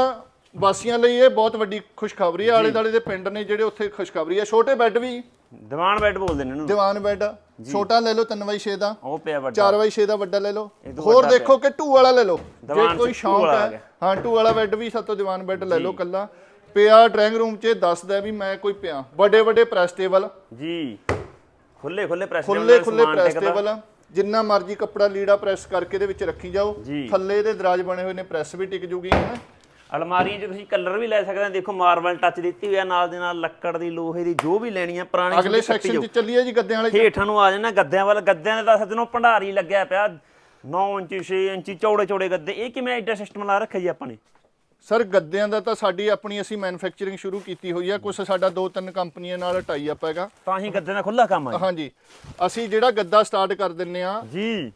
ਵਾਸੀਆਂ ਲਈ ਇਹ ਬਹੁਤ ਵੱਡੀ ਖੁਸ਼ਖਬਰੀ ਹੈ ਆਲੇ ਦਾਲੇ ਦੇ ਪਿੰਡ ਨੇ ਜਿਹੜੇ ਉੱਥੇ ਖੁਸ਼ਖਬਰੀ ਹੈ ਛੋਟੇ ਬੈੱਡ ਵੀ। ਦੀਵਾਨ ਬੈੱਡ ਬੋਲਦੇ ਨੇ ਇਹਨੂੰ। ਦੀਵਾਨ ਬੈੱਡ। ਛੋਟਾ ਲੈ ਲਓ 3x6 ਦਾ। ਉਹ ਪਿਆ ਵੱਡਾ। 4x6 ਦਾ ਵੱਡਾ ਲੈ ਲਓ। ਹੋਰ ਦੇਖੋ ਕਿ ਟੂ ਵਾਲਾ ਲੈ ਲਓ। ਜੇ ਕੋਈ ਸ਼ੌਂਕ ਹੈ। ਹਾਂ ਟੂ ਵਾਲਾ ਬੈੱਡ ਵੀ ਸਾਤੋਂ ਦੀਵਾਨ ਬੈੱਡ ਲੈ ਲਓ ਕੱਲਾ। ਪਿਆ ਡਰਾਇੰਗ ਰੂਮ 'ਚ ਦੱਸਦਾ ਵੀ ਮੈਂ ਕੋਈ ਪਿਆ। ਵੱਡੇ ਵੱਡੇ ਪ੍ਰੈਸ ਟੇਬਲ। ਜੀ। ਖੁੱਲੇ ਖੁੱਲੇ ਪ੍ਰੈਸ ਖੁੱਲੇ ਖੁੱਲੇ ਪ੍ਰੈਸ ਟੇਬਲ। ਜਿੰਨਾ ਮਰਜ਼ੀ ਕੱਪੜਾ ਲੀੜਾ ਪ੍ਰੈਸ ਕਰਕੇ ਇਹਦੇ ਵਿੱਚ ਰੱਖੀ ਜਾਓ। ਥੱਲੇ ਦੇ ਦਰਾਜ ਬਣੇ ਹੋਏ ਨੇ ਪ੍ਰੈਸ ਵੀ ਟਿਕ ਜੂਗੀ ਹੈ ਅਲਮਾਰੀਆਂ 'ਚ ਤੁਸੀਂ ਕਲਰ ਵੀ ਲੈ ਸਕਦੇ ਹੋ। ਦੇਖੋ ਮਾਰਬਲ ਟੱਚ ਦਿੱਤੀ ਹੋਈ ਆ ਨਾਲ ਦੇ ਨਾਲ ਲੱਕੜ ਦੀ ਲੋਹੇ ਦੀ ਜੋ ਵੀ ਲੈਣੀ ਆ ਪੁਰਾਣੀ ਅਗਲੇ ਸੈਕਸ਼ਨ। 'ਚ ਚੱਲੀਏ ਜੀ ਗੱਦਿਆਂ ਵਾਲੇ। ਹੇਠਾਂ ਨੂੰ ਆ ਜਾਣਾ ਗੱਦਿਆਂ ਵੱਲ ਗੱਦਿਆਂ ਦੇ ਤਾਂ ਸੱਜਣੋ ਭੰਡਾਰੀ ਲੱਗਿਆ ਪਿਆ। 9 ਇੰਚੀ 6 ਇੰਚੀ ਚੌੜੇ ਚੌੜੇ ਗੱਦੇ। ਇਹ ਕਿਵੇਂ ਐਡਾ ਸਿਸਟਮ ਲਾ ਰੱਖਿਆ ਜੀ ਆਪਾਂ ਨੇ? ਸਰ ਗੱਦਿਆਂ ਦਾ ਤਾਂ ਸਾਡੀ ਆਪਣੀ ਅਸੀਂ ਮੈਨੂਫੈਕਚਰਿੰਗ ਸ਼ੁਰੂ ਕੀਤੀ ਹੋਈ ਹੈ ਕੁਝ ਸਾਡਾ ਦੋ ਤਿੰਨ ਕੰਪਨੀਆਂ ਨਾਲ ਟਾਈ ਅਪ ਹੈਗਾ। ਤਾਂ ਹੀ ਗੱਦੇ ਦਾ ਖੁੱਲਾ ਕੰਮ ਆ। ਹਾਂਜੀ। ਅਸੀਂ ਜਿਹੜਾ ਗੱਦਾ ਸਟਾਰਟ ਕਰ ਦਿੰਨੇ ਆ ਜੀ।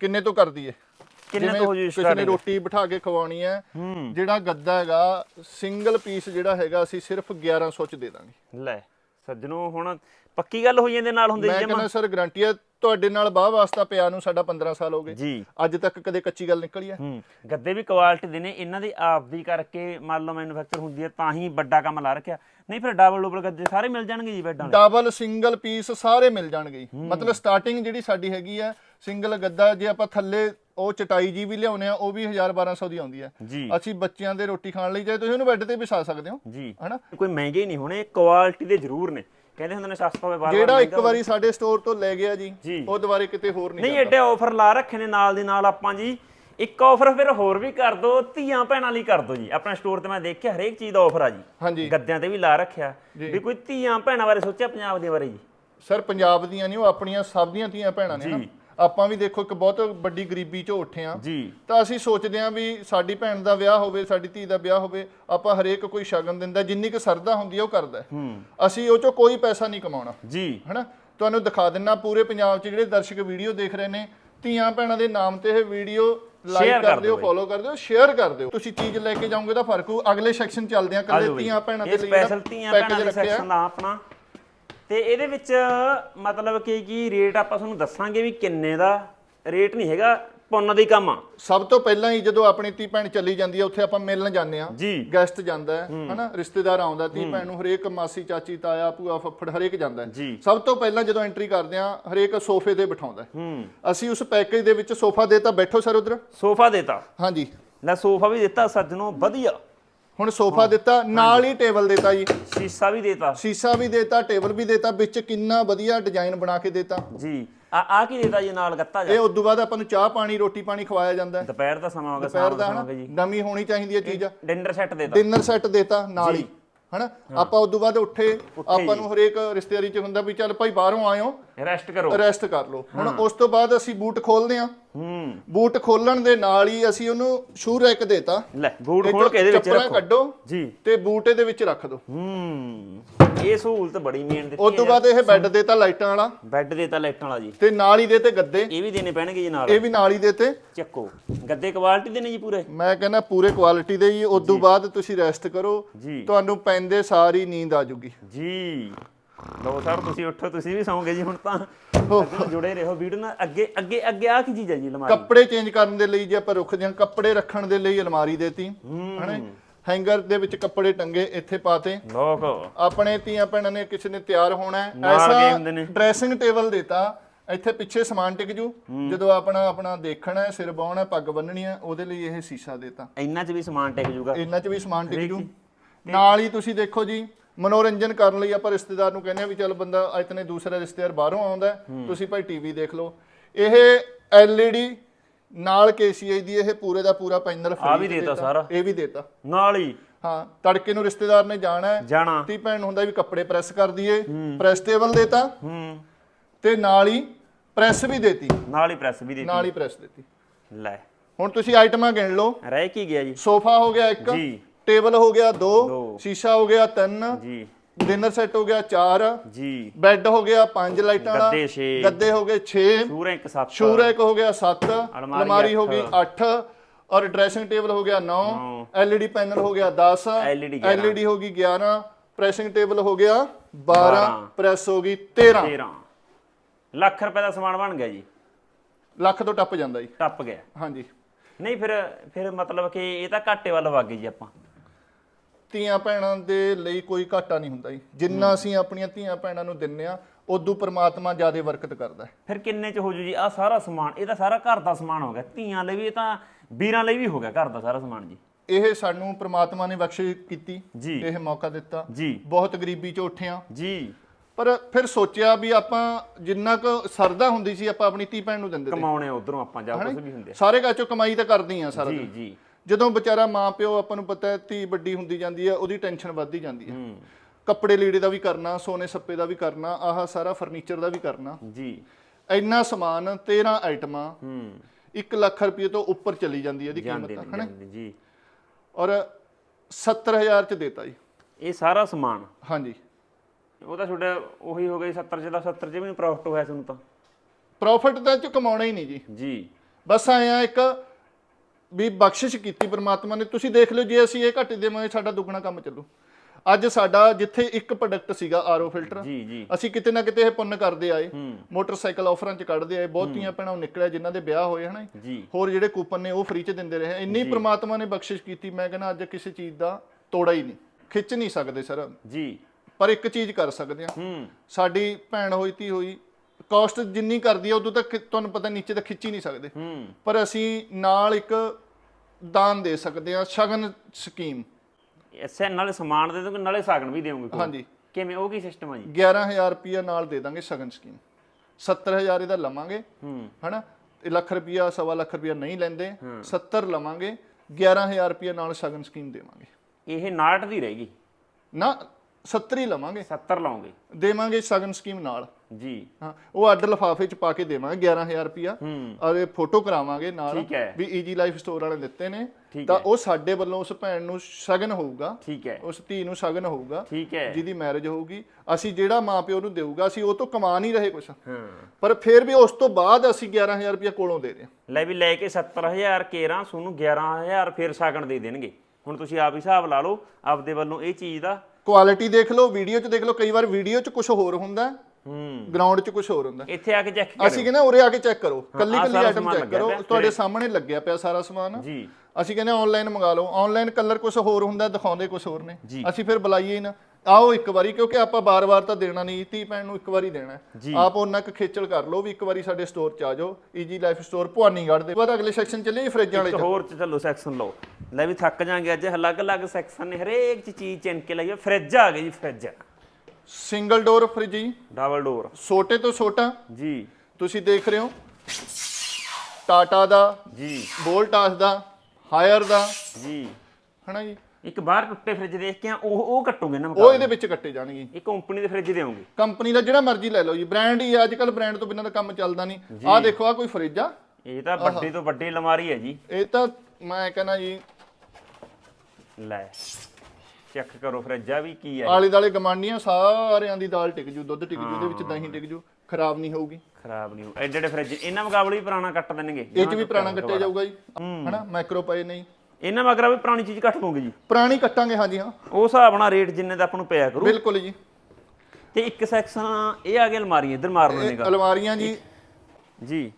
ਕਿੰਨੇ ਤੋਂ ਕਰ ਦਈਏ? ਕਿੰਨੇ ਤੋਂ ਜੀ ਕਿਸੇ ਨੇ? ਰੋਟੀ ਬਿਠਾ ਕੇ ਖਵਾਉਣੀ ਹੈ ਜਿਹੜਾ ਗੱਦਾ ਹੈਗਾ ਸਿੰਗਲ ਪੀਸ ਜਿਹੜਾ ਹੈਗਾ ਅਸੀਂ ਸਿਰਫ 1100 ਚ ਦੇ ਦਾਂਗੇ। ਲੈ ਸੱਜਣੋ ਹੁਣ ਪੱਕੀ ਗੱਲ ਹੋਈ ਜਾਂਦੇ ਨਾਲ ਹੁੰਦੇ ਮੈਂ ਜੀ ਜਮਾ ਕਹਿੰਦਾ ਸਰ ਗਾਰੰਟੀ ਹੈ ਤੁਹਾਡੇ ਨਾਲ ਬਾਹ ਵਾਸਤਾ ਪਿਆ ਨੂੰ ਸਾਡਾ 15 ਸਾਲ ਹੋ ਗਏ। ਜੀ। ਅੱਜ ਤੱਕ ਕਦੇ ਕੱਚੀ ਗੱਲ ਨਿਕਲੀ ਹੈ? ਹੂੰ ਗੱਦੇ ਵੀ ਕੁਆਲਿਟੀ ਦੇ ਨੇ ਇਹਨਾਂ ਦੀ ਆਪਦੀ ਕਰਕੇ ਮੰਨ ਲਓ ਮੈਨੂਫੈਕਚਰ ਹੁੰਦੀ ਹੈ ਤਾਂ ਹੀ ਵੱਡਾ ਕੰਮ ਲਾ ਰੱਖਿਆ। ਨਹੀਂ ਫਿਰ ਡਬਲ ਡਬਲ ਗੱਦੇ ਸਾਰੇ ਮਿਲ ਜਾਣਗੇ ਜੀ ਬੈੱਡਾਂ ਵਾਲੇ? ਡਬਲ ਸਿੰਗਲ ਪੀਸ ਸਾਰੇ ਮਿਲ ਜਾਣਗੇ। ਮਤਲਬ ਸਟਾਰਟਿੰਗ ਜਿਹੜੀ ਸਾਡੀ ਹੈਗੀ ਆ ਸਿੰਗਲ ਗੱਦਾ ਜੇ ਆਪਾਂ ਥੱਲੇ ਉਹ ਚਟਾਈ ਜੀ ਵੀ ਲਿਆਉਨੇ ਆ ਉਹ ਵੀ 1000 1200 ਦੀ ਆਉਂਦੀ ਹੈ। ਅਸੀਂ ਬੱਚਿਆਂ ਦੇ ਰੋਟੀ ਖਾਣ ਲਈ ਚਾਹੇ ਤੁਸੀਂ ਉਹਨੂੰ ਬੈੱਡ ਤੇ ਵਿਛਾ ਸਕਦੇ ਹੋ। ਜੀ। ਹਨਾ? ਕੋਈ ਮਹਿੰਗੇ ਨਹੀਂ ਹੋਣੇ ਕੁਆਲਿਟੀ ਦੇ ਜ਼ਰੂਰ ਨੇ। ਕਹਿੰਦੇ ਹੁੰਦੇ ਨੇ ਸਸਤਾ ਹੋਵੇ ਬਾਰ ਜਿਹੜਾ ਇੱਕ ਵਾਰੀ ਸਾਡੇ ਸਟੋਰ ਤੋਂ ਲੈ ਗਿਆ ਜੀ। ਉਹ ਦੁਬਾਰੇ ਕਿਤੇ ਹੋਰ ਨਹੀਂ ਨਹੀਂ ਐਡੇ ਆਫਰ ਲਾ ਰੱਖੇ ਨੇ ਨਾਲ ਦੀ ਨਾਲ ਆਪਾਂ ਜੀ। ਇੱਕ ਆਫਰ ਫਿਰ ਹੋਰ ਵੀ ਕਰ ਦੋ ਧੀਆਂ ਭੈਣਾਂ ਲਈ ਕਰ ਦੋ ਜੀ। ਆਪਣਾ ਸਟੋਰ ਤੇ ਮੈਂ ਦੇਖਿਆ ਹਰੇਕ ਚੀਜ਼ ਦਾ ਆਫਰ ਆ ਜੀ। ਗੱਦਿਆਂ ਤੇ ਵੀ ਲਾ ਰੱਖਿਆ। ਵੀ ਕੋਈ ਧੀਆਂ ਭੈਣਾਂ ਬਾਰੇ ਸੋਚਿਆ ਪੰਜਾਬ ਦੇ ਬਾਰੇ ਜੀ? ਸਰ ਪੰਜਾਬ ਦੀਆਂ ਨਹੀਂ ਉਹ ਆਪਣੀਆਂ ਸਭ ਦੀਆਂ ਧੀਆਂ ਭੈਣਾਂ ਨੇ ਨਾ। ਜੀ। ਆਪਾਂ ਵੀ ਦੇਖੋ ਇੱਕ ਬਹੁਤ ਵੱਡੀ ਗਰੀਬੀ ਚੋਂ ਉੱਠੇ ਆ ਜੀ। ਤਾਂ ਅਸੀਂ ਸੋਚਦੇ ਹਾਂ ਵੀ ਸਾਡੀ ਭੈਣ ਦਾ ਵਿਆਹ ਹੋਵੇ ਸਾਡੀ ਧੀ ਦਾ ਵਿਆਹ ਹੋਵੇ ਆਪਾਂ ਹਰੇਕ ਕੋਈ ਸ਼ਗਨ ਦਿੰਦਾ ਜਿੰਨੀ ਕੁ ਸਰਦਾ ਹੁੰਦੀ ਹੈ ਉਹ ਕਰਦਾ ਹੈ। ਹੂੰ। ਅਸੀਂ ਉਹ ਚੋਂ ਕੋਈ ਪੈਸਾ ਨਹੀਂ ਕਮਾਉਣਾ। ਜੀ। ਹਨਾ? ਤੁਹਾਨੂੰ ਦਿਖਾ ਦਿੰਨਾ ਪੂਰੇ ਪੰਜਾਬ 'ਚ ਜਿਹੜੇ ਦਰਸ਼ਕ ਵੀਡੀਓ ਦੇਖ ਰਹੇ ਨੇ ਧੀਆਂ ਭੈਣਾਂ ਦੇ ਨਾਮ ਤੇ ਇਹ ਵੀਡੀਓ ਲਾਈਕ ਕਰ ਦਿਓ ਫੋਲੋ ਕਰ ਦਿਓ ਸ਼ੇਅਰ ਕਰ ਦਿਓ। ਤੁਸੀਂ ਚੀਜ਼ ਲੈ ਕੇ ਜਾਓਗੇ ਤਾਂ ਫ਼ਰਕ ਹੋਊ। ਅਗਲੇ ਸੈਕਸ਼ਨ ਚੱਲਦੇ ਆ ਕੱਲੇ। ਧੀਆਂ ਭੈਣਾਂ ਦੇ ਇਹ ਲਈ ਸਪੈਸ਼ਲ ਧੀਆਂ ਭੈਣਾਂ ਦੇ। ਸੈਕਸ਼ਨ ਦਾ ਆਪਣਾ ਤੇ ਇਹਦੇ ਵਿੱਚ ਮਤਲਬ ਕਿ ਕੀ ਰੇਟ ਆਪਾਂ ਤੁਹਾਨੂੰ ਦੱਸਾਂਗੇ ਵੀ ਕਿੰਨੇ ਦਾ? ਰੇਟ ਨਹੀਂ ਹੈਗਾ ਪੁੰਨ ਦੀ ਕੰਮ ਆ। ਸਭ ਤੋਂ ਪਹਿਲਾਂ ਹੀ ਜਦੋਂ ਆਪਣੀ ਧੀ ਭੈਣ ਚੱਲੀ ਜਾਂਦੀ ਹੈ ਉੱਥੇ ਆਪਾਂ ਮਿਲਣ ਜਾਂਦੇ ਆ। ਜੀ। ਗੈਸਟ ਜਾਂਦਾ ਹੈ ਹਨਾ? ਰਿਸ਼ਤੇਦਾਰ ਆਉਂਦਾ ਧੀ ਭੈਣ ਨੂੰ ਹਰੇਕ ਮਾਸੀ ਚਾਚੀ ਤਾਇਆ ਭੂਆ ਫੱਫੜ ਹਰੇਕ ਜਾਂਦਾ ਹੈ। ਜੀ। ਸਭ ਤੋਂ ਪਹਿਲਾਂ ਜਦੋਂ ਐਂਟਰੀ ਕਰਦੇ ਆ ਹਰੇਕ ਸੋਫੇ ਤੇ ਬਿਠਾਉਂਦਾ ਹੈ। ਹੂੰ। ਅਸੀਂ ਉਸ ਪੈਕੇਜ ਦੇ ਵਿੱਚ ਸੋਫਾ ਦੇਤਾ ਬੈਠੋ ਸਰ ਉਧਰ? ਸੋਫਾ ਦੇਤਾ ਹਾਂਜੀ। ਲੈ ਸੋਫਾ ਵੀ ਦਿੱਤਾ ਸੱਜਣੋ ਵਧੀਆ। ਹੁਣ ਸੋਫਾ ਦਿੱਤਾ ਨਾਲ ਹੀ ਟੇਬਲ ਦਿੱਤਾ ਜੀ। ਸ਼ੀਸ਼ਾ ਵੀ ਦੇਤਾ। ਸੀਸਾ ਵੀ ਦੇਤਾ ਟੇਬਲ ਵੀ ਦੇਤਾ ਵਿੱਚ ਕਿੰਨਾ ਵਧੀਆ ਡਿਜ਼ਾਈਨ ਬਣਾ ਕੇ ਦੇਤਾ। ਜੀ। ਆ ਆ ਕੀ ਦੇਤਾ ਜੀ ਨਾਲ ਗੱਤਾ ਜਾ ਇਹ ਉਦੋਂ ਬਾਅਦ ਆਪਾਂ ਨੂੰ ਚਾਹ ਪਾਣੀ ਰੋਟੀ ਪਾਣੀ ਖਵਾਇਆ ਜਾਂਦਾ ਹੈ। ਦੁਪਹਿਰ ਦਾ ਸਮਾਂ ਹੋ ਗਿਆ ਦੁਪਹਿਰ ਦਾ ਹਨਾ। ਨਵੀਂ ਹੋਣੀ ਚਾਹੀਦੀ ਹੈ ਚੀਜ਼। ਡਿਨਰ ਸੈੱਟ ਦੇਤਾ। ਡਿਨਰ ਸੈੱਟ ਦੇਤਾ ਨਾਲ ਹੀ। ਹਨਾ? ਆਪਾਂ ਉਦੋਂ ਬਾਅਦ ਉੱਠੇ ਆਪਾਂ ਨੂੰ ਹਰੇਕ ਰਿਸ਼ਤੇਦਾਰੀ ਚ ਹੁੰਦਾ ਵੀ ਚੱਲ ਭਾਈ ਬਾਹਰੋਂ ਆਇਓ। ਰੈਸਟ ਕਰੋ। ਰੈਸਟ ਕਰ ਲਓ। ਹੁਣ ਉਸ ਤੋਂ ਬਾਅਦ ਅਸੀਂ ਬੂਟ ਖੋਲਦੇ ਆ ਹੂੰ। ਬੂਟ ਖੋਲਣ ਦੇ ਨਾਲ ਹੀ ਅਸੀਂ ਉਹਨੂੰ ਸ਼ੂ ਰੈਕ ਦੇਤਾ। ਲੈ ਬੂਟ ਖੋਲ ਕੇ ਇਹਦੇ ਵਿੱਚ ਚੱਪਲਾਂ ਰੱਖੋ। ਕੱਢੋ ਜੀ। ਤੇ ਬੂਟ ਇਹਦੇ ਵਿੱਚ ਰੱਖ ਦਿਓ ਹੂੰ। ਇਹ ਸਹੂਲਤ ਬੜੀ ਮੇਨ ਦਿੱਤੀ ਉਸ ਤੋਂ ਬਾਅਦ ਇਹ ਬੈੱਡ ਦੇਤਾ ਲਾਈਟਾਂ ਵਾਲਾ। ਬੈੱਡ ਦੇਤਾ ਲਾਈਟਾਂ ਵਾਲਾ ਜੀ। ਤੇ ਨਾਲ ਹੀ ਦੇਤੇ ਗੱਦੇ। ਇਹ ਵੀ ਦੇਣੇ ਪੈਣਗੇ ਜੀ ਨਾਲ। ਇਹ ਵੀ ਨਾਲ ਹੀ ਦੇਤੇ। ਚੱਕੋ। ਗੱਦੇ ਕੁਆਲਿਟੀ ਦੇ ਨੇ ਜੀ ਪੂਰੇ? ਮੈਂ ਕਹਿੰਦਾ ਪੂਰੇ ਕੁਆਲਿਟੀ ਦੇ ਹੀ। ਉਸ ਤੋਂ ਬਾਅਦ ਤੁਸੀਂ ਰੈਸਟ ਕਰੋ। ਜੀ। ਤੁਹਾਨੂੰ ਪੈਂਦੇ ਸਾਰੀ ਨੀਂਦ ਆ ਜੂਗੀ। ਜੀ। ਲੋ ਸਰ ਤੁਸੀਂ ਉੱਠੋ ਤੁਸੀਂ ਵੀ ਸੌਂਗੇ ਜੀ ਹੁਣ ਤਾਂ। ਅੱਗੇ ਜੁੜੇ ਰਹੋ ਵੀਡੀਓ ਨਾਲ। ਅੱਗੇ ਅੱਗੇ ਅੱਗੇ ਆ ਕੀ ਚੀਜ਼ ਹੈ ਜੀ ਅਲਮਾਰੀ? ਕੱਪੜੇ ਚੇਂਜ ਕਰਨ ਦੇ ਲਈ ਜੇ ਆਪਾਂ ਰੁਕ ਜਾਂ ਕੱਪੜੇ ਰੱਖਣ ਦੇ ਲਈ ਅਲਮਾਰੀ ਦੇਤੀ। ਹਨਾ ਹੈਂਗਰ ਦੇ ਵਿੱਚ ਕੱਪੜੇ ਟੰਗੇ ਇੱਥੇ ਪਾਤੇ। ਲੋਕ ਆਪਣੇ ਧੀਆਂ ਭੈਣਾਂ ਨੇ ਕਿਸੇ ਨੇ ਤਿਆਰ ਹੋਣਾ ਹੈ। ਨਾਲ ਗਏ ਹੁੰਦੇ ਨੇ। ਡਰੈਸਿੰਗ ਟੇਬਲ ਦੇਤਾ। ਇੱਥੇ ਪਿੱਛੇ ਸਮਾਨ ਟਿਕ ਜੂ। ਜਦੋਂ ਆਪਣਾ ਆਪਣਾ ਦੇਖਣਾ ਹੈ ਸਿਰ ਬਾਉਣਾ ਪੱਗ ਬੰਨਣੀ ਹੈ ਉਹਦੇ ਲਈ ਇਹ ਸੀਸਾ ਦੇਤਾ। ਇੰਨਾ ਚ ਵੀ ਸਮਾਨ ਟਿਕ ਜੂਗਾ। ਇਹਨਾਂ 'ਚ ਵੀ ਸਮਾਨ ਟਿਕ ਜੂ। ਨਾਲ ਹੀ ਤੁਸੀਂ ਦੇਖੋ ਜੀ ਮਨੋਰੰਜਨ ਕਰਨ ਲਈ ਆਪਾਂ ਰਿਸ਼ਤੇਦਾਰ ਨੂੰ ਕਹਿੰਦੇ ਆ ਵੀ ਚੱਲ ਬੰਦਾ ਇਤਨੇ ਦੂਸਰਾ ਰਿਸ਼ਤੇਦਾਰ ਬਾਹਰੋਂ ਆਉਂਦਾ ਤੁਸੀਂ ਭਾਈ ਟੀਵੀ ਦੇਖ ਲਓ। ਇਹ ਐਲਈਡੀ ਨਾਲ KCI ਦੀ ਇਹ ਪੂਰੇ ਦਾ ਪੂਰਾ ਪੈਨਲ ਆ ਵੀ ਦੇਤਾ ਸਾਰਾ। ਇਹ ਵੀ ਦੇਤਾ। ਨਾਲ ਹੀ। ਹਾਂ ਤੜਕੇ ਨੂੰ ਰਿਸ਼ਤੇਦਾਰ ਨੇ ਜਾਣਾ ਹੈ। ਤੀ ਭੈਣ ਹੁੰਦਾ ਵੀ ਕੱਪੜੇ ਪ੍ਰੈਸ ਕਰ ਦਈਏ ਪ੍ਰੈਸ ਟੇਬਲ ਦੇਤਾ। ਹੂੰ। ਤੇ ਨਾਲ ਹੀ ਪ੍ਰੈਸ ਵੀ ਦੇਤੀ। ਨਾਲ ਹੀ ਪ੍ਰੈਸ ਵੀ ਦੇਤੀ। ਨਾਲ ਹੀ ਪ੍ਰੈਸ ਦਿੱਤੀ। ਲੈ। ਹੁਣ ਤੁਸੀਂ ਆਈਟਮਾਂ ਗਿਣ ਲਓ। ਰਹਿ ਕੀ ਗਿਆ ਜੀ? ਸੋਫਾ ਹੋ ਗਿਆ ਇੱਕ। ਜੀ। ਟੇਬਲ ਹੋ ਗਿਆ ਦੋ ਦੋ। ਸ਼ੀਸ਼ਾ ਹੋ ਗਿਆ ਤਿੰਨ ਜੀ ਡਿਨਰ ਸੈੱਟ ਹੋ ਗਿਆ ਚਾਰ ਜੀ ਬੈੱਡ ਹੋ ਗਿਆ ਪੰਜ ਲਾਈਟਾਂ ਵਾਲਾ ਗੱਦੇ ਛੇ। ਗੱਦੇ ਹੋ ਗਏ 6 ਸੂਰ ਇੱਕ ਸੱਤ ਸ਼ੂਰੈਕ ਹੋ ਗਿਆ 7 ਅਲਮਾਰੀ ਅਲਮਾਰੀ ਹੋ ਅੱਠ। ਗਈ 8 ਔਰ ਡਰੈਸਿੰਗ ਟੇਬਲ ਹੋ ਗਿਆ 9 ਨੌ। ਐਲਈਡੀ ਪੈਨਲ ਹੋ ਗਿਆ 10 LED ਗਿਆਰਾਂ। ਐਲਈਡੀ ਹੋ ਗਈ 11 ਪ੍ਰੈਸਿੰਗ ਟੇਬਲ ਹੋ ਗਿਆ 12 ਬਾਰਾਂ। ਪ੍ਰੈਸ ਹੋ ਗਈ 13 13 ਲੱਖ ਰੁਪਏ ਦਾ ਸਮਾਨ ਬਣ ਗਿਆ ਜੀ ਲੱਖ ਤੋਂ ਟੱਪ ਜਾਂਦਾ ਜੀ ਟੱਪ ਗਿਆ ਹਾਂਜੀ ਨਹੀਂ ਫਿਰ ਫਿਰ ਮਤਲਬ ਕਿ ਇਹ ਤਾਂ ਘਾਟੇ ਵੱਲ ਵਗ ਗਏ ਜੀ ਆਪਾਂ ਧੀਆਂ ਭੈਣਾਂ ਦੇ ਲਈ ਕੋਈ ਘਾਟਾ ਨਹੀਂ ਹੁੰਦਾ ਜੀ। ਜਿੰਨਾ ਅਸੀਂ ਆਪਣੀਆਂ ਧੀਆਂ ਭੈਣਾਂ ਨੂੰ ਦਿੰਨੇ ਆ ਉਦੋਂ ਪ੍ਰਮਾਤਮਾ ਜ਼ਿਆਦਾ ਬਰਕਤ ਕਰਦਾ ਹੈ। ਫਿਰ ਕਿੰਨੇ ਚ ਹੋ ਜੂ ਜੀ? ਆ ਸਾਰਾ ਸਮਾਨ ਇਹ ਤਾਂ ਸਾਰਾ ਘਰ ਦਾ ਸਮਾਨ ਹੋ ਗਿਆ। ਧੀਆਂ ਲਈ ਵੀ ਇਹ ਤਾਂ ਵੀਰਾਂ ਲਈ ਵੀ ਹੋ ਗਿਆ ਘਰ ਦਾ ਸਾਰਾ ਸਮਾਨ ਜੀ। ਇਹ ਸਾਨੂੰ ਪ੍ਰਮਾਤਮਾ ਨੇ ਬਖਸ਼ਿਸ਼ ਕੀਤੀ ਜੀ। ਇਹ ਮੌਕਾ ਦਿੱਤਾ। ਜੀ। ਬਹੁਤ ਗਰੀਬੀ ਚ ਉੱਠਿਆ ਜੀ। ਪਰ ਫਿਰ ਸੋਚਿਆ ਵੀ ਆਪਾਂ ਜਿੰਨਾ ਕੁ ਸਰਦਾ ਹੁੰਦੀ ਸੀ ਆਪਾਂ ਆਪਣੀ ਧੀ ਭੈਣ ਨੂੰ ਦਿੰਦੇ ਤੇ। ਕਮਾਉਣੇ ਉਧਰੋਂ ਆਪਾਂ ਜਾਂ ਕੁਝ ਵੀ ਹੁੰਦੇ ਸਾਰੇ ਘਰ ਚੋਂ ਕਮਾਈ ਤਾਂ ਕਰਦੀ ਆ ਸਾਰਾ ਜੀ ਦਿਨ। ਜੀ। ਜਦੋਂ ਵਿਚਾਰਾ ਮਾਂ ਪਿਓ ਆਪਾਂ ਨੂੰ ਪਤਾ ਹੈ ਧੀ ਵੱਡੀ ਹੁੰਦੀ ਜਾਂਦੀ ਹੈ ਉਹਦੀ ਟੈਨਸ਼ਨ ਵੱਧਦੀ ਜਾਂਦੀ ਹੈ। ਕੱਪੜੇ ਲੀੜੇ ਦਾ ਵੀ ਕਰਨਾ ਸੋਨੇ ਸੱਪੇ ਦਾ ਵੀ ਕਰਨਾ ਆਹ ਸਾਰਾ ਫਰਨੀਚਰ ਦਾ ਵੀ ਕਰਨਾ। ਜੀ। ਇੰਨਾ ਸਮਾਨ 13 ਆਈਟਮਾਂ ਹੂੰ। 1 ਲੱਖ ਰੁਪਏ ਤੋਂ ਉੱਪਰ ਚਲੀ ਜਾਂਦੀ ਹੈ ਇਹਦੀ ਕੀਮਤ ਨੇ ਜਾਂਦੇ ਜੀ। ਔਰ 70000 ਚ ਦੇਤਾ ਜੀ। ਇਹ ਸਾਰਾ ਸਮਾਨ? ਹਾਂਜੀ। ਉਹ ਤਾਂ ਤੁਹਾਡਾ ਉਹੀ ਹੋ ਗਿਆ 70 ਚ ਦਾ 70 ਚ ਵੀ ਨਹੀਂ ਪ੍ਰੋਫਿਟ ਹੋਇਆ ਤੁਹਾਨੂੰ ਤਾਂ। ਪ੍ਰੋਫਿਟ ਤਾਂ ਚ ਕਮਾਉਣਾ ਹੀ ਨਹੀਂ ਜੀ। ਜੀ। ਬਸ ਆਇਆ ਇੱਕ ਵੀ ਬਖਸ਼ਿਸ਼ ਕੀਤੀ ਪ੍ਰਮਾਤਮਾ ਨੇ। ਤੁਸੀਂ ਦੇਖ ਲਓ ਜੇ ਅਸੀਂ ਇਹ ਘੱਟ ਦੇਵਾਂਗੇ ਸਾਡਾ ਦੁੱਗਣਾ ਕੰਮ ਚੱਲੂ। ਅੱਜ ਸਾਡਾ ਜਿੱਥੇ ਇੱਕ ਪ੍ਰੋਡਕਟ ਸੀਗਾ ਆਰਓ ਫਿਲਟਰ ਅਸੀਂ ਕਿਤੇ ਨਾ ਕਿਤੇ ਇਹ ਪੁੰਨ ਕਰਦੇ ਆਏ। ਮੋਟਰਸਾਈਕਲ ਆਫਰਾਂ ਚ ਕੱਢਦੇ ਆਏ। ਬਹੁਤੀਆਂ ਭੈਣਾਂ ਨਿਕਲਿਆ ਜਿਨ੍ਹਾਂ ਦੇ ਵਿਆਹ ਹੋਏ ਹਨਾ ਹੋਰ ਜਿਹੜੇ ਕੂਪਨ ਨੇ ਉਹ ਫ੍ਰੀ ਚ ਦਿੰਦੇ ਰਹੇ। ਇੰਨੀ ਪ੍ਰਮਾਤਮਾ ਨੇ ਬਖਸ਼ਿਸ਼ ਕੀਤੀ। ਮੈਂ ਕਹਿੰਦਾ ਅੱਜ ਕਿਸੇ ਚੀਜ਼ ਦਾ ਤੋੜਾ ਹੀ ਨਹੀਂ। ਖਿੱਚ ਨਹੀਂ ਸਕਦੇ ਸਰ। ਜੀ। ਪਰ ਇੱਕ ਚੀਜ਼ ਕਰ ਸਕਦੇ ਆ। ਸਾਡੀ ਭੈਣ ਹੋਈ ਤੀ ਹੋਈ ਕਾਸਟ ਜਿੰਨੀ ਕਰਦੀ ਆ ਉਦੋਂ ਤੱਕ ਤੁਹਾਨੂੰ ਪਤਾ ਨੀਚੇ ਤੱਕ ਖਿੱਚ ਹੀ ਨਹੀਂ ਸਕਦੇ। ਪਰ ਅਸੀਂ ਨਾਲ ਇੱਕ ਦਾਨ ਦੇ ਸਕਦੇ ਆ ਸ਼ਗਨ ਸਕੀਮ। ਇਸੇ ਨਾਲੇ ਸਮਾਨ ਦੇ ਦੋਗੇ ਨਾਲੇ ਸਾਗਣ ਵੀ ਦੇਵੋਗੇ। ਹਾਂਜੀ। ਕਿਵੇਂ ਉਹ ਕੀ ਸਿਸਟਮ ਆ ਜੀ? 11000 ਰੁਪਿਆ ਨਾਲ ਦੇ ਦਾਂਗੇ ਸ਼ਗਨ ਸਕੀਮ। 70000 ਇਹਦਾ ਲਵਾਂਗੇ ਹੂੰ। ਹਨਾ? ਇਹ ਲੱਖ ਰੁਪਿਆ ਸਵਾ ਲੱਖ ਰੁਪਿਆ ਨਹੀਂ ਲੈਂਦੇ 70 ਲਵਾਂਗੇ 11000 ਰੁਪਿਆ ਨਾਲ ਸ਼ਗਨ ਸਕੀਮ ਦੇਵਾਂਗੇ। ਇਹ 59 ਦੀ ਰਹੇਗੀ? ਨਾ 70 ਹੀ ਲਵਾਂਗੇ। 70 ਲਾਉਂਗੇ। ਦੇਵਾਂਗੇ ਸ਼ਗਨ ਸਕੀਮ ਨਾਲ। ਜੀ। ਹਾਂ ਉਹ ਅੱਡ ਲਫਾਫੇ ਚ ਪਾ ਕੇ ਦੇਵਾਂਗੇ 11000 ਰੁਪਿਆ ਇਹ ਫੋਟੋ ਕਰਾਵਾਂਗੇ ਨਾਲ। ਵੀ ਈਜੀ ਲਾਈਫ ਸਟੋਰ ਵਾਲੇ ਦਿੱਤੇ ਨੇ। ਤਾਂ ਉਹ ਸਾਡੇ ਵੱਲੋਂ ਉਸ ਭੈਣ ਨੂੰ ਸ਼ਗਨ ਹੋਊਗਾ। ਠੀਕ ਹੈ। ਉਸ ਧੀ ਨੂੰ ਸ਼ਗਨ ਹੋਊਗਾ। ਠੀਕ ਹੈ। ਜਿਹਦੀ ਮੈਰਿਜ ਹੋਊਗੀ। ਅਸੀਂ ਜਿਹੜਾ ਮਾਪਿਓ ਨੂੰ ਦੇਊਗਾ ਅਸੀਂ ਉਹ ਤੋਂ ਕਮਾ ਨਹੀਂ ਰਹੇ ਕੁਛ। ਪਰ ਫਿਰ ਵੀ ਉਸ ਤੋਂ ਬਾਅਦ ਅਸੀਂ 11000 ਰੁਪਇਆ ਕੋਲੋਂ ਦੇ ਰਹੇ ਲੈ ਵੀ ਲੈ ਕੇ 70000 ਕੇਰਾਂ ਤੁਹਾਨੂੰ 11000 ਫਿਰ ਸਾਗਣ ਦੇ ਦੇਣਗੇ। ਹੁਣ ਤੁਸੀਂ ਆਪ ਹੀ ਹਿਸਾਬ ਲਾ ਲਓ ਆਪਦੇ ਵੱਲੋਂ ਇਹ ਚੀਜ਼ ਦਾ ਕੁਆਲਿਟੀ ਦੇਖ ਲਓ ਵੀਡੀਓ 'ਚ ਦੇਖ ਲਓ ਕਈ ਵਾਰ ਵੀਡੀਓ 'ਚ ਕੁਝ ਹੋਰ ਹੁੰਦਾ ਹੂੰ। ਗਰਾਊਂਡ 'ਚ ਕੁਝ ਹੋਰ ਹੁੰਦਾ ਇੱਥੇ ਆ ਕੇ ਚੈੱਕ ਕਰੋ। ਅਸੀਂ ਕਹਿੰਦੇ ਉਰੇ ਆ ਕੇ ਚੈੱਕ ਕਰੋ। ਕੱਲੀ ਕੱਲੀ ਆਈਟਮ ਚੈੱਕ ਕਰੋ। ਤੁਹਾਡੇ ਸਾਹਮਣੇ ਲੱਗਿਆ ਪਿਆ ਸਾਰਾ ਸਮਾਨ। ਜੀ। ਅਸੀਂ ਕਹਿੰਦੇ ਆਨਲਾਈਨ ਮੰਗਾ ਲਓ। ਆਨਲਾਈਨ ਕਲਰ ਕੁਝ ਹੋਰ ਹੁੰਦਾ ਦਿਖਾਉਂਦੇ ਕੁਝ ਹੋਰ ਨੇ। ਅਸੀਂ ਫਿਰ ਬੁਲਾਈਏ ਹੀ ਨਾ। ਆਓ ਇੱਕ ਵਾਰੀ ਕਿਉਂਕਿ ਆਪਾਂ ਬਾਰ-ਬਾਰ ਤਾਂ ਦੇਣਾ ਨਹੀਂ ਧੀ ਭੈਣ ਨੂੰ ਇੱਕ ਵਾਰੀ ਦੇਣਾ ਹੈ। ਆਪ ਉਹਨਾਂ ਕੁ ਖੇਚਲ ਕਰ ਲਓ ਵੀ ਇੱਕ ਵਾਰੀ ਸਾਡੇ ਸਟੋਰ 'ਚ ਆ ਜਾਓ ਈਜੀ ਲਾਈਫ ਸਟੋਰ ਭਵਾਨੀਗੜ੍ਹ ਦੇ। ਬਾਅਦ ਅਗਲੇ ਸੈਕਸ਼ਨ ਚੱਲੀਏ ਫਰਿੱਜਾਂ ਵਾਲੇ ਇੱਕ 'ਚ। ਹੋਰ ਚ ਚੱਲੋ ਸੈਕਸ਼ਨ ਲਓ। ਲੈ ਵੀ ਥੱਕ ਜਾਾਂਗੇ ਅੱਜ ਅਲੱਗ-ਅਲੱਗ ਸੈਕਸ਼ਨ ਨੇ ਹਰੇਕ ਚ ਚੀਜ਼ ਚਿਣ ਕੇ ਲਈਏ। ਫ੍ਰਿਜ ਆ ਗਈ ਜੀ ਫ੍ਰਿਜ ਸਿੰਗਲ ਡੋਰ ਫ੍ਰਿਜ ਜੀ। ਡਬਲ ਡੋਰ ਛੋਟੇ ਤੋਂ ਛੋਟਾ। ਜੀ। ਤੁਸੀਂ ਦੇਖ ਰਹੇ ਹੋ ਟਾਟਾ ਦਾ ਜੀ। ਵੋਲਟਾਸ ਦਾ ਹਾਇਰ ਦਾ। ਜੀ। ਹਨਾ ਜੀ? ਇੱਕ ਬਾਹਰ ਟੁੱਟੇ ਫ੍ਰਿਜ ਦੇਖ ਕੇ ਆ, ਉਹ ਉਹ ਕੱਟੋਗੇ ਨਾ ਉਹ ਇਹਦੇ ਵਿੱਚ ਕੱਟੇ ਜਾਣਗੇ। ਇਹ ਕੰਪਨੀ ਦੇ ਫ੍ਰਿਜ ਦੇਵੋਗੇ ਕੰਪਨੀ ਦਾ ਜਿਹੜਾ ਮਰਜ਼ੀ ਲੈ ਲਓ ਜੀ ਬ੍ਰਾਂਡ ਹੀ ਅੱਜ ਕੱਲ ਬ੍ਰਾਂਡ ਤੋਂ ਬਿਨਾਂ ਤਾਂ ਕੰਮ ਚੱਲਦਾ ਨਹੀਂ। ਆਹ ਦੇਖੋ ਆ ਕੋਈ ਫਰਿੱਜ ਆ। ਇਹ ਤਾਂ ਵੱਡੇ ਤੋਂ ਵੱਡੀ ਅਲਮਾਰੀ ਹੈ ਜੀ। ਇਹ ਤਾਂ ਮੈਂ ਕਹਿੰਦਾ ਜੀ ਲੈ ਚੈੱਕ ਕਰੋ ਫ੍ਰਿਜ ਆ ਵੀ ਕੀ ਹੈ। ਆਲੇ ਦਾਲੇ ਗਮਾਂਡੀਆਂ ਸਾਰਿਆਂ ਦੀ ਦਾਲ ਟਿਕ ਜੂ ਦੁੱਧ ਟਿਕ ਜੂ ਇਹਦੇ ਵਿੱਚ ਦਹੀਂ ਟਿਕ ਜੂ ਖਰਾਬ ਨਹੀਂ ਹੋਊਗੀ। ਖਰਾਬ ਨਹੀਂ ਹੋ ਐਡੇ ਐਡੇ ਫ੍ਰਿਜ ਇਹਨਾਂ ਮੁਕਾਬਲੇ ਵੀ ਪੁਰਾਣਾ ਕੱਟ ਦੇਣਗੇ। ਇਹ ਚ ਵੀ ਪੁਰਾਣਾ ਕੱਟਿਆ ਜਾਊਗਾ ਜੀ। ਹਨਾ ਮਾਈਕਰੋ ਪਏ ਨਹੀਂ ਇਹਨਾਂ ਮਗਰਾ ਵੀ ਪੁਰਾਣੀ ਚੀਜ਼ ਕੱਟ ਦੋਗੇ ਜੀ। ਪੁਰਾਣੀ ਕੱਟਾਂਗੇ ਹਾਂਜੀ ਹਾਂ। ਉਹ ਹਿਸਾਬ ਨਾਲ ਰੇਟ ਜਿੰਨੇ ਦਾ ਆਪਾਂ ਨੂੰ ਪਿਆ ਕਰੂ। ਬਿਲਕੁਲ ਜੀ। ਤੇ ਇੱਕ ਸੈਕਸ਼ਨ ਇਹ ਆ ਗਿਆ ਅਲਮਾਰੀ ਇੱਧਰ ਮਾਰ ਲਓ ਇਹ ਨਿਗਾ ਅਲਮਾਰੀਆਂ ਜੀ। ਜੀ।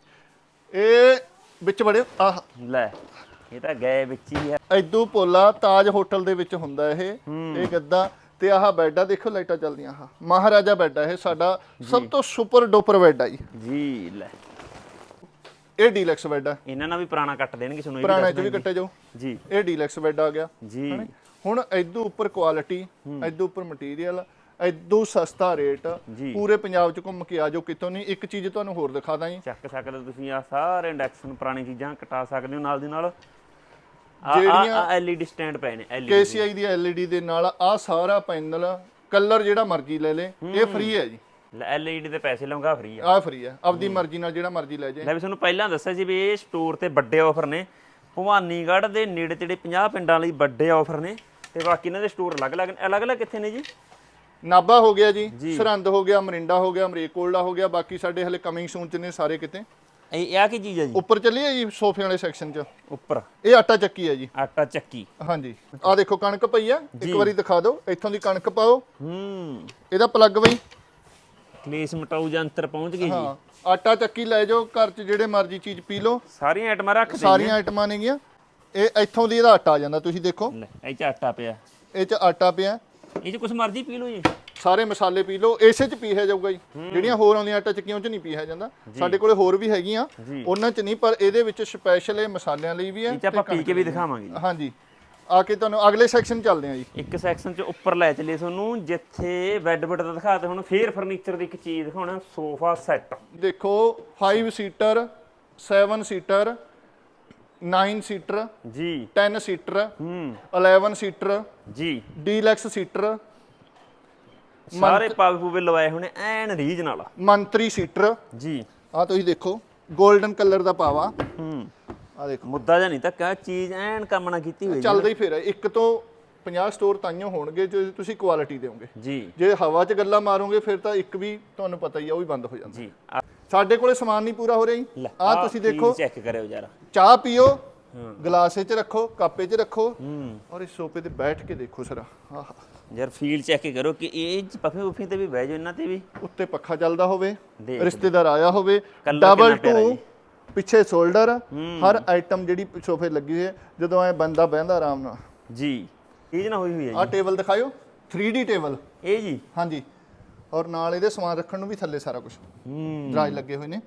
ਇਹ ਵਿੱਚ ਬੜੇ ਆਹ। ਲੈ ਇਹ ਤਾਂ ਗਏ ਵਿੱਚ ਹੀ ਹੈ ਐਦੂ ਪੋਲਾ ਤਾਜ ਹੋਟਲ ਦੇ ਵਿੱਚ ਹੁੰਦਾ ਇਹ। ਇਹ ਗੱਦਾ ਤੇ ਆਹ ਬੈੱਡ ਆ ਦੇਖੋ ਲਾਈਟਾਂ ਚੱਲਦੀਆਂ ਆਹ। ਮਹਾਰਾਜਾ ਬੈੱਡ ਆ ਇਹ ਸਾਡਾ ਸਭ ਤੋਂ ਸੁਪਰ ਡੁਪਰ ਬੈੱਡ ਆ ਜੀ। ਜੀ ਲੈ। ਇਹ ਡੀਲੈਕਸ ਬੈੱਡ ਆ। ਇਹਨਾਂ ਨਾਲ ਵੀ ਪੁਰਾਣਾ ਕੱਟ ਦੇਣਗੇ ਤੁਹਾਨੂੰ ਇਹ ਵੀ ਪੁਰਾਣਾ ਚ ਵੀ ਕੱਟੇ ਜਾਓ। ਜੀ। ਇਹ ਡੀਲੈਕਸ ਬੈੱਡ ਆ ਗਿਆ ਜੀ। ਹੁਣ ਐਦੂ ਉੱਪਰ ਕੁਆਲਿਟੀ ਐਦੂ ਉੱਪਰ ਮਟੀਰੀਅਲ ਐਦੂ ਸਸਤਾ ਰੇਟ। ਪੂਰੇ ਪੰਜਾਬ ਚ ਘੁੰਮ ਕੇ ਆ ਜਾਓ ਕਿਤੋਂ ਨਹੀਂ। ਇੱਕ ਚੀਜ਼ ਤੁਹਾਨੂੰ ਹੋਰ ਦਿਖਾ ਦਾਂ ਜੀ। ਚੱਕ ਸਕਦੇ ਤੁਸੀਂ ਆ ਸਾਰੇ ਇੰਡੈਕਸ਼ਨ ਪੁਰਾਣੀ ਚੀਜ਼ਾਂ ਕਟਾ ਸਕਦੇ ਹੋ ਨਾਲ ਦੀ ਨਾਲ। ਜਿਹੜੀਆਂ- ਆ ਐਲਈਡੀ ਸਟੈਂਡ ਪਏ ਨੇ ਐਲਈਡੀ KCI ਦੀ। LED ਦੇ ਨਾਲ ਆ ਸਾਰਾ ਪੈਨਲ ਕਲਰ ਜਿਹੜਾ ਮਰਜ਼ੀ ਲੈ ਲੇ ਇਹ ਫ੍ਰੀ ਹੈ ਜੀ। ਐਲਈਡੀ ਦੇ ਪੈਸੇ ਲਵਾਂਗਾ ਫ੍ਰੀ ਆ। ਆ ਫ੍ਰੀ ਹੈ ਆਪਦੀ ਮਰਜ਼ੀ ਨਾਲ ਜਿਹੜਾ ਮਰਜ਼ੀ ਲੈ ਜਾਏ। ਲੈ ਵੀ ਤੁਹਾਨੂੰ ਪਹਿਲਾਂ ਦੱਸਿਆ ਸੀ ਵੀ ਇਹ ਸਟੋਰ ਤੇ ਵੱਡੇ ਆਫਰ ਨੇ। ਭਵਾਨੀਗੜ੍ਹ ਦੇ ਨੇੜੇ ਤੇੜੇ 50 ਪਿੰਡਾਂ ਲਈ ਵੱਡੇ ਆਫਰ ਨੇ ਤੇ ਬਾਕੀ ਇਹਨਾਂ ਦੇ ਸਟੋਰ ਅਲੱਗ-ਅਲੱਗ ਨੇ। ਅਲੱਗ-ਅਲੱਗ ਕਿੱਥੇ ਨੇ ਜੀ? ਨਾਭਾ ਹੋ ਗਿਆ ਜੀ ਸਰਹੰਦ ਹੋ ਗਿਆ ਮਰਿੰਡਾ ਹੋ ਗਿਆ ਅਮਰੀਕੋਲਡਾ ਹੋ ਗਿਆ ਬਾਕੀ ਸਾਡੇ ਹਲੇ ਕਮਿੰਗ ਸੂਨ ਚ ਨੇ ਸਾਰੇ ਕਿਤੇ। ਇਹ ਆ ਕੀ ਚੀਜ਼ ਹੈ ਜੀ? ਉੱਪਰ ਚੱਲੀਏ ਜੀ ਸੋਫੇ ਵਾਲੇ ਸੈਕਸ਼ਨ ਚ? ਉੱਪਰ। ਇਹ ਆਟਾ ਚੱਕੀ ਹੈ ਜੀ। ਆਟਾ ਚੱਕੀ। ਹਾਂਜੀ। ਆ ਦੇਖੋ ਕਣਕ ਪਈ ਆ ਇੱਕ ਵਾਰੀ ਦਿਖਾ ਦਿਓ। ਇੱਥੋਂ ਦੀ ਕਣਕ ਪਾਓ। ਹੂੰ। ਇਹਦਾ ਪਲੱਗ ਬਈ। ਕਲੇਸ਼ ਮਟਾਊ ਜੰਤਰ ਪਹੁੰਚ ਗਏ ਜੀ। ਹਾਂ ਆਟਾ ਚੱਕੀ ਲੈ ਜਾਓ ਘਰ ਚ ਜਿਹੜੇ ਮਰਜ਼ੀ ਚੀਜ਼ ਪੀ ਲਓ। ਸਾਰੀਆਂ ਆਈਟਮਾਂ ਰੱਖ ਦੇ ਸਾਰੀਆਂ ਆਈਟਮਾਂ ਨੇਗੀਆਂ। ਇਹ ਇੱਥੋਂ ਦੀ ਇਹਦਾ ਆਟਾ ਆ ਜਾਂਦਾ ਤੁਸੀਂ ਦੇਖੋ। ਲੈ ਇਹ ਚ ਆਟਾ ਪਿਆ। ਇਹ ਚ ਆਟਾ ਪਿਆ। ਇਹ ਚ ਕੁਝ ਮਰਜ਼ੀ ਪੀ ਲਓ ਜੀ। ਸਾਰੇ ਮਸਾਲੇ ਪੀ ਲਓ। ਇਸੇ ਚ ਪੀਹਿਆ ਜਾਊਗਾ ਜੀ। ਜਿਹੜੀਆਂ ਹੋਰ ਆਉਂਦੀਆਂ ਆਟਾ ਚੱਕੀਆਂ ਉਹ ਚ ਨਹੀਂ ਪੀਹਿਆ ਜਾਂਦਾ। ਸਾਡੇ ਕੋਲੇ ਹੋਰ ਵੀ ਹੈਗੀਆਂ। ਜੀ। ਉਹਨਾਂ ਚ ਨਹੀਂ ਪਰ ਇਹਦੇ ਵਿੱਚ ਸਪੈਸ਼ਲ ਇਹ ਮਸਾਲਿਆਂ ਲਈ ਵੀ ਹੈ ਇਹ ਚ ਆਪਾਂ ਪੀ ਕੇ ਵੀ ਦਿਖਾਵਾਂਗੇ ਜੀ। ਹਾਂਜੀ। ਆ ਕੇ ਤੁਹਾਨੂੰ ਅਗਲੇ ਸੈਕਸ਼ਨ ਚੱਲਦੇ ਆ ਜੀ। ਇੱਕ ਸੈਕਸ਼ਨ ਚ ਉੱਪਰ ਲੈ ਚੱਲੇ ਤੁਹਾਨੂੰ ਜਿੱਥੇ ਬੈੱਡ ਬੈੱਡ ਦਾ ਦਿਖਾਤੇ ਹੁਣ ਫੇਰ ਫਰਨੀਚਰ ਦੀ ਇੱਕ ਚੀਜ਼ ਦਿਖਾਉਣਾ ਸੋਫਾ ਸੈੱਟ ਦੇਖੋ 5 ਸੀਟਰ 7 ਸੀਟਰ 9 ਸੀਟਰ ਜੀ। 10 ਸੀਟਰ ਹੂੰ। 11 ਸੀਟਰ ਜੀ। ਡੀਲੈਕਸ ਸੀਟਰ ਸਾਰੇ ਪੱਗ ਪੂਵੇ ਲਵਾਏ ਹੋਣੇ ਐਨ ਰੀਜ ਨਾਲ। ਮੰਤਰੀ ਸੀਟਰ ਜੀ। ਆ ਤੁਸੀਂ ਦੇਖੋ 골ਡਨ ਕਲਰ ਦਾ ਪਾਵਾ। ਹੂੰ। ਆ ਦੇਖੋ। ਮੁੱਦਾ ਜਾਂ ਨਹੀਂ ਧੱਕਾ ਚੀਜ਼ ਐਨ ਕੰਮ ਕੀਤੀ ਹੋਈ ਚੱਲਦਾ ਹੀ ਫਿਰ ਹੈ। ਇੱਕ ਤੋਂ 50 ਸਟੋਰ ਤਾਈਓ ਹੋਣਗੇ ਜੇ ਤੁਸੀਂ ਕੁਆਲਿਟੀ ਦਿਓਗੇ। ਜੀ। ਜੇ ਹਵਾ 'ਚ ਗੱਲਾਂ ਮਾਰੋਗੇ ਫਿਰ ਤਾਂ ਇੱਕ ਵੀ ਤੁਹਾਨੂੰ ਪਤਾ ਹੀ ਆ ਉਹ ਵੀ ਬੰਦ ਹੋ ਜਾਂਦਾ। ਜੀ। ਸਾਡੇ ਕੋਲੇ ਸਮਾਨ ਨਹੀਂ ਪੂਰਾ ਹੋ ਰਿਹਾ ਜੀ। ਆ ਤੁਸੀਂ ਦੇਖੋ। ਚੈੱਕ ਕਰਿਓ ਜਰਾ। ਚਾਹ ਪੀਓ ਗਲਾਸੇ 'ਚ ਰੱਖੋ ਕਾਪੇ 'ਚ ਰੱਖੋ ਹੂੰ। ਔਰ ਇਸ ਸੋਫੇ ਤੇ ਬੈਠ ਕੇ ਦੇਖੋ ਸਰਾ ਆਹ। ਯਾਰ ਫੀਲ ਚੈੱਕ ਕਰੋ ਕਿ ਇਹ ਪਫੇ ਉਫੇ ਤੇ ਵੀ ਬਹਿ ਜਾਓ ਇਹਨਾਂ ਤੇ ਵੀ। ਉੱਤੇ ਪੱਖਾ ਚੱਲਦਾ ਹੋਵੇ ਦੇਖ ਰਿਸ਼ਤੇਦਾਰ ਆਇਆ ਹੋਵੇ ਡਬਲ ਪਿਆਰਾ। ਪਿੱਛੇ ਸ਼ੋਲਡਰ ਹਰ ਆਈਟਮ ਜਿਹੜੀ ਸੋਫੇ ਲੱਗੀ ਹੋਈ ਹੈ ਜਦੋਂ ਐ ਬੰਦਾ ਬਹਿੰਦਾ ਆਰਾਮ ਨਾਲ। ਜੀ। ਇਹ ਨਾ ਹੋਈ ਹੋਈ ਹੈ ਆਹ ਟੇਬਲ ਦਿਖਾਇਓ। 3D ਟੇਬਲ ਇਹ ਜੀ। ਹਾਂਜੀ। ਔਰ ਨਾਲ ਇਹਦੇ ਸਮਾਨ ਰੱਖਣ ਨੂੰ ਵੀ ਥੱਲੇ ਸਾਰਾ ਕੁਝ ਹੂੰ। ਦਰਾਜ ਲੱਗੇ ਹੋਏ ਨੇ।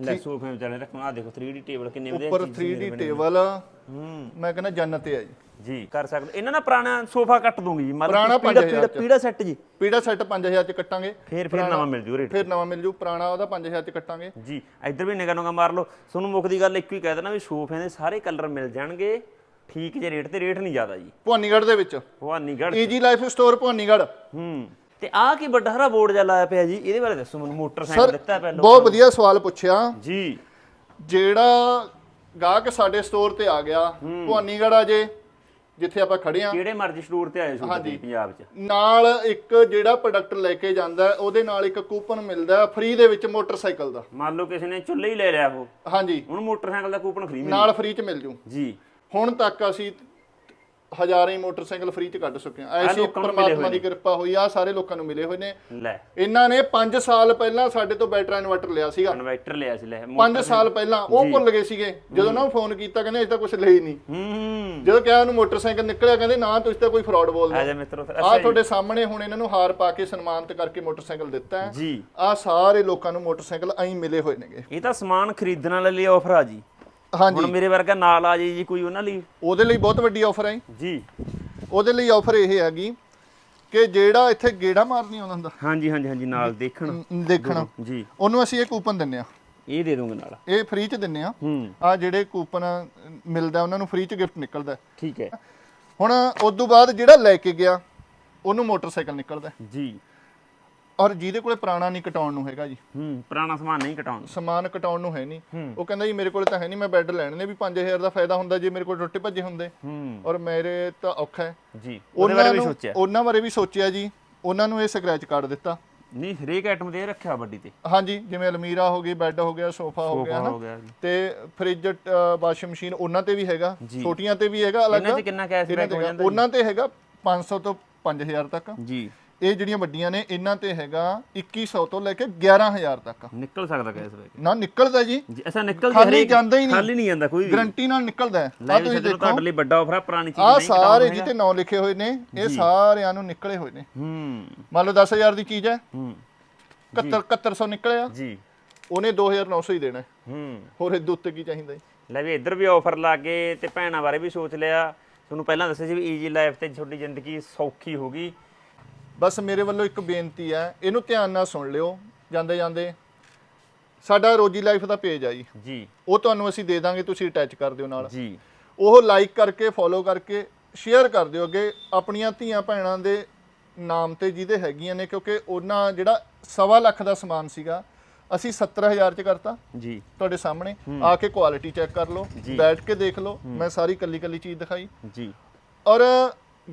ਲੈ ਸੋਫੇ ਵਿਚਾਲੇ ਰੱਖਣਾ ਆ ਦੇਖੋ 3D ਟੇਬਲ ਕਿੰਨੇ ਵਧੀਆ ਉੱਪਰ ਚੀਜ਼ 3D ਟੇਬਲ ਹੂੰ। ਮੈਂ ਕਹਿੰਦਾ ਜੰਨਤ ਹੈ ਜੀ। ਜੀ। ਕਰ ਸਕਦੇ ਇਹਨਾਂ ਦਾ ਪੁਰਾਣਾ ਸੋਫਾ ਕੱਟ ਦੂੰਗੀ ਜੀ। ਮਤਲਬ ਪੁਰਾਣਾ ਪੀੜਾ 5000 ਪੀੜਾ ਚ। ਪੀੜਾ ਸੈੱਟ ਜੀ। ਪੀੜਾ ਸੈੱਟ 5000 ਚ ਕੱਟਾਂਗੇ। ਫੇਰ ਫੇਰ ਨਵਾਂ ਮਿਲ ਜੂ ਰੇਟ ਫਿਰ ਨਵਾਂ ਮਿਲ ਜੂ। ਪੁਰਾਣਾ ਉਹਦਾ 5000 ਚ ਕੱਟਾਂਗੇ। ਜੀ ਇੱਧਰ ਵੀ ਨਿਗਾਹ ਨੂੰਗਾ ਮਾਰ ਲਓ। ਤੁਹਾਨੂੰ ਮੁੱਖ ਦੀ ਗੱਲ ਇੱਕੋ ਹੀ ਕਹਿ ਦੇਣਾ ਵੀ ਸੋਫਿਆਂ ਦੇ ਸਾਰੇ ਕਲਰ ਮਿਲ ਜਾਣਗੇ। ਠੀਕ ਜੇ ਰੇਟ ਤੇ ਰੇਟ ਨਹੀਂ ਜ਼ਿਆਦਾ ਜੀ। ਭਵਾਨੀਗੜ੍ਹ ਦੇ ਵਿੱਚ। Bhawanigarh easy life store Bhawanigarh. ਹੂੰ। ਤੇ ਆਹ ਕੀ ਵੱਡਾ ਹਰਾ ਬੋਰਡ ਜਿਹਾ ਲਾਇਆ ਪਿਆ ਜੀ। ਇਹਦੇ ਬਾਰੇ ਦੱਸੋ ਮੈਨੂੰ। ਮੋਟਰਸਾਈਕਲ ਦਿੱਤਾ ਪਹਿਲਾਂ ਬਹੁਤ ਵਧੀਆ ਸਵਾਲ ਪੁੱਛਿਆ। ਜੀ। ਜਿਹੜਾ ਗਾਹਕ ਸਾਡੇ ਸਟੋਰ ਤੇ ਆ ਗਿਆ ਭਵਾਨੀਗੜ੍ਹ ਆ ਜੇ। ਜਿੱਥੇ ਆਪਾਂ ਖੜੇ ਆ। ਕਿਹੜੇ ਮਰਜ਼ੀ ਸਟੋਰ ਤੇ ਆਏ ਸੋ ਹਾਂਜੀ। ਪੰਜਾਬ 'ਚ। ਨਾਲ ਇੱਕ ਜਿਹੜਾ ਪ੍ਰੋਡਕਟ ਲੈ ਕੇ ਜਾਂਦਾ ਹੈ, ਉਹਦੇ ਨਾਲ ਇੱਕ ਕੂਪਨ ਮਿਲਦਾ ਫ੍ਰੀ ਦੇ ਵਿੱਚ ਮੋਟਰਸਾਈਕਲ ਦਾ। ਮੰਨ ਲਓ ਕਿਸੇ ਨੇ ਚੁੱਲ੍ਹਾ ਹੀ ਲੈ ਲਿਆ ਉਹ। ਹਾਂਜੀ। ਹੁਣ ਮੋਟਰਸਾਈਕਲ ਦਾ ਕੂਪਨ ਫ੍ਰੀ ਮਿਲ। ਨਾਲ ਫ੍ਰੀ ਚ ਮਿਲ ਜੂ। ਜੀ। ਹੁਣ ਤੱਕ ਅਸੀਂ ਹਜ਼ਾਰਾਂ ਹੀ ਮੋਟਰਸਾਈਕਲ ਫ੍ਰੀ ਚ ਕੱਢ ਚੁੱਕੇ ਹਾਂ। ਐਸੀ ਪ੍ਰਮਾਤਮਾ ਦੀ ਕਿਰਪਾ ਹੋਈ ਆ ਸਾਰੇ ਲੋਕਾਂ ਨੂੰ ਮਿਲੇ ਹੋਏ ਨੇ। ਲੈ। ਇਹਨਾਂ ਨੇ 5 ਸਾਲ ਪਹਿਲਾਂ ਸਾਡੇ ਤੋਂ ਬੈਟਰਾ ਇਨਵਰਟਰ ਲਿਆ ਸੀਗਾ। ਇਨਵਰਟਰ ਲਿਆ ਸੀ ਲੈ। 5 ਸਾਲ ਪਹਿਲਾਂ ਉਹ ਭੁੱਲ ਗਏ ਸੀਗੇ। ਜਦੋਂ ਨਾ ਫੋਨ ਕੀਤਾ ਕਹਿੰਦੇ ਅਜੇ ਤਾਂ ਕੁਝ ਲਈ ਨਹੀਂ। ਹੂੰ। ਜਦੋਂ ਕਿਹਾ ਉਹਨੂੰ ਮੋਟਰਸਾਈਕਲ ਨਿਕਲਿਆ ਕਹਿੰਦੇ ਨਾ ਤੁਸੀਂ ਤਾਂ ਕੋਈ ਫਰਾਡ ਬੋਲਦੇ ਆ ਜਾ ਮਿੱਤਰੋ ਫਿਰ ਆ ਤੁਹਾਡੇ ਸਾਹਮਣੇ ਹੁਣ ਇਹਨਾਂ ਨੂੰ ਹਾਰ ਪਾ ਕੇ ਸਨਮਾਨਿਤ ਕਰਕੇ ਮੋਟਰਸਾਈਕਲ ਦਿੱਤਾ ਹੈ। ਜੀ। ਆ ਸਾਰੇ ਲੋਕਾਂ ਨੂੰ ਮੋਟਰਸਾਈਕਲ ਐਂ ਮਿਲੇ ਹੋਏ ਨੇਗੇ। ਇਹ ਤਾਂ ਸਮਾਨ ਖਰੀਦਣ ਵਾਲੇ ਲਈ ਆਫਰ ਆ ਜੀ। ਹਾਂਜੀ। ਹੁਣ ਮੇਰੇ ਵਰਗਾ ਨਾਲ ਆ ਜੀ ਜੀ ਕੋਈ ਉਹਨਾਂ ਲਈ। ਉਹਦੇ ਲਈ ਬਹੁਤ ਵੱਡੀ ਆਫਰ ਹੈ ਜੀ। ਉਹਦੇ ਲਈ ਆਫਰ ਇਹ ਹੈਗੀ ਕਿ ਜਿਹੜਾ ਇੱਥੇ ਗੇੜਾ ਮਾਰ ਨਹੀਂ ਆਉਂਦਾ ਹੁੰਦਾ ਹਾਂਜੀ ਹਾਂਜੀ ਹਾਂਜੀ ਨਾਲ ਦੇਖਣ। ਦੇਖਣ। ਜੀ। ਉਹਨੂੰ ਅਸੀਂ ਇਹ ਕੂਪਨ ਦਿੰਨੇ ਆ। ਇਹ ਦੇ ਦੂੰਗਾ ਨਾਲ। ਇਹ ਫ੍ਰੀ ਚ ਦਿੰਨੇ ਆ। ਹੂੰ। ਆ ਜਿਹੜੇ ਕੂਪਨ ਮਿਲਦਾ ਉਹਨਾਂ ਨੂੰ ਫ੍ਰੀ ਚ ਗਿਫਟ ਨਿਕਲਦਾ ਠੀਕ ਹੈ। ਹੁਣ ਉਸ ਤੋਂ ਬਾਅਦ ਜਿਹੜਾ ਲੈ ਕੇ ਗਿਆ ਉਹਨੂੰ ਮੋਟਰਸਾਈਕਲ ਨਿਕਲਦਾ ਜੀ। ਔਰ ਜਿਹਦੇ ਕੋਲੇ ਪੁਰਾਣਾ ਨਹੀਂ ਕਟਾਉਣ ਨੂੰ ਹੈਗਾ ਜੀ। ਹੂੰ ਪੁਰਾਣਾ ਸਮਾਨ ਨਹੀਂ ਕਟਾਉਣ ਸਮਾਨ ਕਟਾਉਣ ਨੂੰ ਹੈ ਨਹੀਂ। ਉਹ ਕਹਿੰਦਾ ਜੀ ਮੇਰੇ ਕੋਲੇ ਤਾਂ ਹੈ ਨਹੀਂ ਮੈਂ ਬੈੱਡ ਲੈਣੇ ਨੇ ਵੀ 5000 ਦਾ ਫਾਇਦਾ ਹੁੰਦਾ ਜੇ ਮੇਰੇ ਕੋਲ ਟੁੱਟੇ ਭੱਜੇ ਹੁੰਦੇ। ਹੂੰ। ਔਰ ਮੇਰੇ ਤਾਂ ਔਖਾ ਹੈ। ਜੀ ਉਹਦੇ ਬਾਰੇ ਵੀ ਸੋਚਿਆ? ਉਹਨਾਂ ਬਾਰੇ ਵੀ ਸੋਚਿਆ ਜੀ। ਉਹਨਾਂ ਨੂੰ ਇਹ ਸਕ੍ਰੈਚ ਕਾਰਡ ਦਿੱਤਾ। ਨਹੀਂ ਹਰੇਕ ਆਈਟਮ ਤੇ ਇਹ ਰੱਖਿਆ ਵੱਡੀ ਤੇ? ਹਾਂਜੀ ਜਿਵੇਂ ਅਲਮੀਰਾ ਹੋ ਗਈ ਬੈੱਡ ਹੋ ਗਿਆ ਸੋਫਾ ਹੋ ਗਿਆ ਨਾ ਤੇ ਫ੍ਰਿਜ ਵਾਸ਼ਿੰਗ ਮਸ਼ੀਨ ਉਹਨਾਂ ਤੇ ਵੀ ਹੈਗਾ। ਛੋਟੀਆਂ ਤੇ ਵੀ ਹੈਗਾ ਅਲੱਗ। ਇਹਨਾਂ 'ਚ ਕਿੰਨਾ ਕੈਸ਼ ਇਹਨਾਂ ਬੈਕ ਹੋ ਤੇ ਜਾਂਦਾ ਉਹਨਾਂ ਤੇ ਹੈਗਾ 500 ਤੋਂ 5000 ਤੱਕ। ਜੀ। ਇਹ ਜਿਹੜੀਆਂ ਵੱਡੀਆਂ ਨੇ ਇਹਨਾਂ ਤੇ ਹੈਗਾ 2100 ਤੋਂ ਲੈ ਕੇ 11000 ਤੱਕ। ਨਿਕਲ ਸਕਦਾ ਕੈਸ਼ ਬੈਕ ਨਾ ਨਿਕਲਦਾ ਜੀ। ਐਸਾ ਨਿਕਲ ਖਾਲੀ ਜਾਂਦਾ ਹੀ ਨਹੀਂ। ਖਾਲੀ ਨਹੀਂ ਜਾਂਦਾ ਕੋਈ ਵੀ। ਗਰੰਟੀ ਨਾਲ ਨਿਕਲਦਾ ਹੈ। ਆ ਤੁਸੀਂ ਦੇਖੋ। ਤੁਹਾਡੇ ਲਈ ਵੱਡਾ ਆਫਰ ਆ ਪੁਰਾਣੀ ਚੀਜ਼ ਆ ਨਹੀਂ ਸਾਰੇ ਕਟਾਉਣਾ ਜਿੱਤੇ ਨਾਂ ਲਿਖੇ ਹੋਏ ਨੇ। ਇਹ ਸਾਰਿਆਂ ਨੂੰ ਨਿਕਲੇ ਹੋਏ ਨੇ। ਹੂੰ। ਮੰਨ ਲਓ 10000 ਦੀ ਚੀਜ਼ ਹੈ। ਹੂੰ। 71 7100 ਨਿਕਲਿਆ। ਜੀ। ਉਹਨੇ 2900 ਹੀ ਦੇਣਾ। ਹੈ। ਹੋਰ ਇਹਦੇ ਉੱਤੇ ਕੀ ਚਾਹੀਦਾ ਜੀ? ਲੈ ਵੀ ਇੱਧਰ ਵੀ ਆਫਰ ਲਾ ਕੇ ਤੇ ਭੈਣਾਂ ਬਾਰੇ ਵੀ ਸੋਚ ਲਿਆ। ਤੁਹਾਨੂੰ ਪਹਿਲਾਂ ਦੱਸਿਆ ਸੀ ਵੀ ਈਜੀ ਲਾਈਫ ਤੇ ਤੁਹਾਡੀ ਜ਼ਿੰਦਗੀ ਸੌਖੀ ਹੋ ਗਈ। ਬਸ ਮੇਰੇ ਵੱਲੋਂ ਇੱਕ ਬੇਨਤੀ ਹੈ ਇਹਨੂੰ ਧਿਆਨ ਨਾਲ ਸੁਣ ਲਿਓ ਜਾਂਦੇ ਜਾਂਦੇ। ਸਾਡਾ ਰੋਜੀ ਲਾਈਫ ਦਾ ਪੇਜ ਆ ਜੀ। ਜੀ। ਉਹ ਤੁਹਾਨੂੰ ਅਸੀਂ ਦੇ ਦਾਂਗੇ ਤੁਸੀਂ ਅਟੈਚ ਕਰ ਦਿਓ ਨਾਲ। ਜੀ। ਉਹ ਲਾਈਕ ਕਰਕੇ ਫੋਲੋ ਕਰਕੇ ਸ਼ੇਅਰ ਕਰ ਦਿਓ ਅੱਗੇ ਆਪਣੀਆਂ ਧੀਆਂ ਭੈਣਾਂ ਦੇ ਨਾਮ ਤੇ ਜਿਹਦੇ ਹੈਗੀਆਂ ਨੇ ਕਿਉਂਕਿ ਉਹਨਾਂ ਜਿਹੜਾ ਸਵਾ ਲੱਖ ਦਾ ਸਮਾਨ ਸੀਗਾ ਅਸੀਂ 70000 ਚ ਕਰਤਾ। ਜੀ। ਤੁਹਾਡੇ ਸਾਹਮਣੇ। ਆ ਕੇ ਕੁਆਲਿਟੀ ਚੈੱਕ ਕਰ ਲਓ ਬੈਠ ਕੇ ਦੇਖ ਲਓ ਮੈਂ ਸਾਰੀ ਕੱਲੀ ਕੱਲੀ ਚੀਜ਼ ਦਿਖਾਈ। ਜੀ। ਔਰ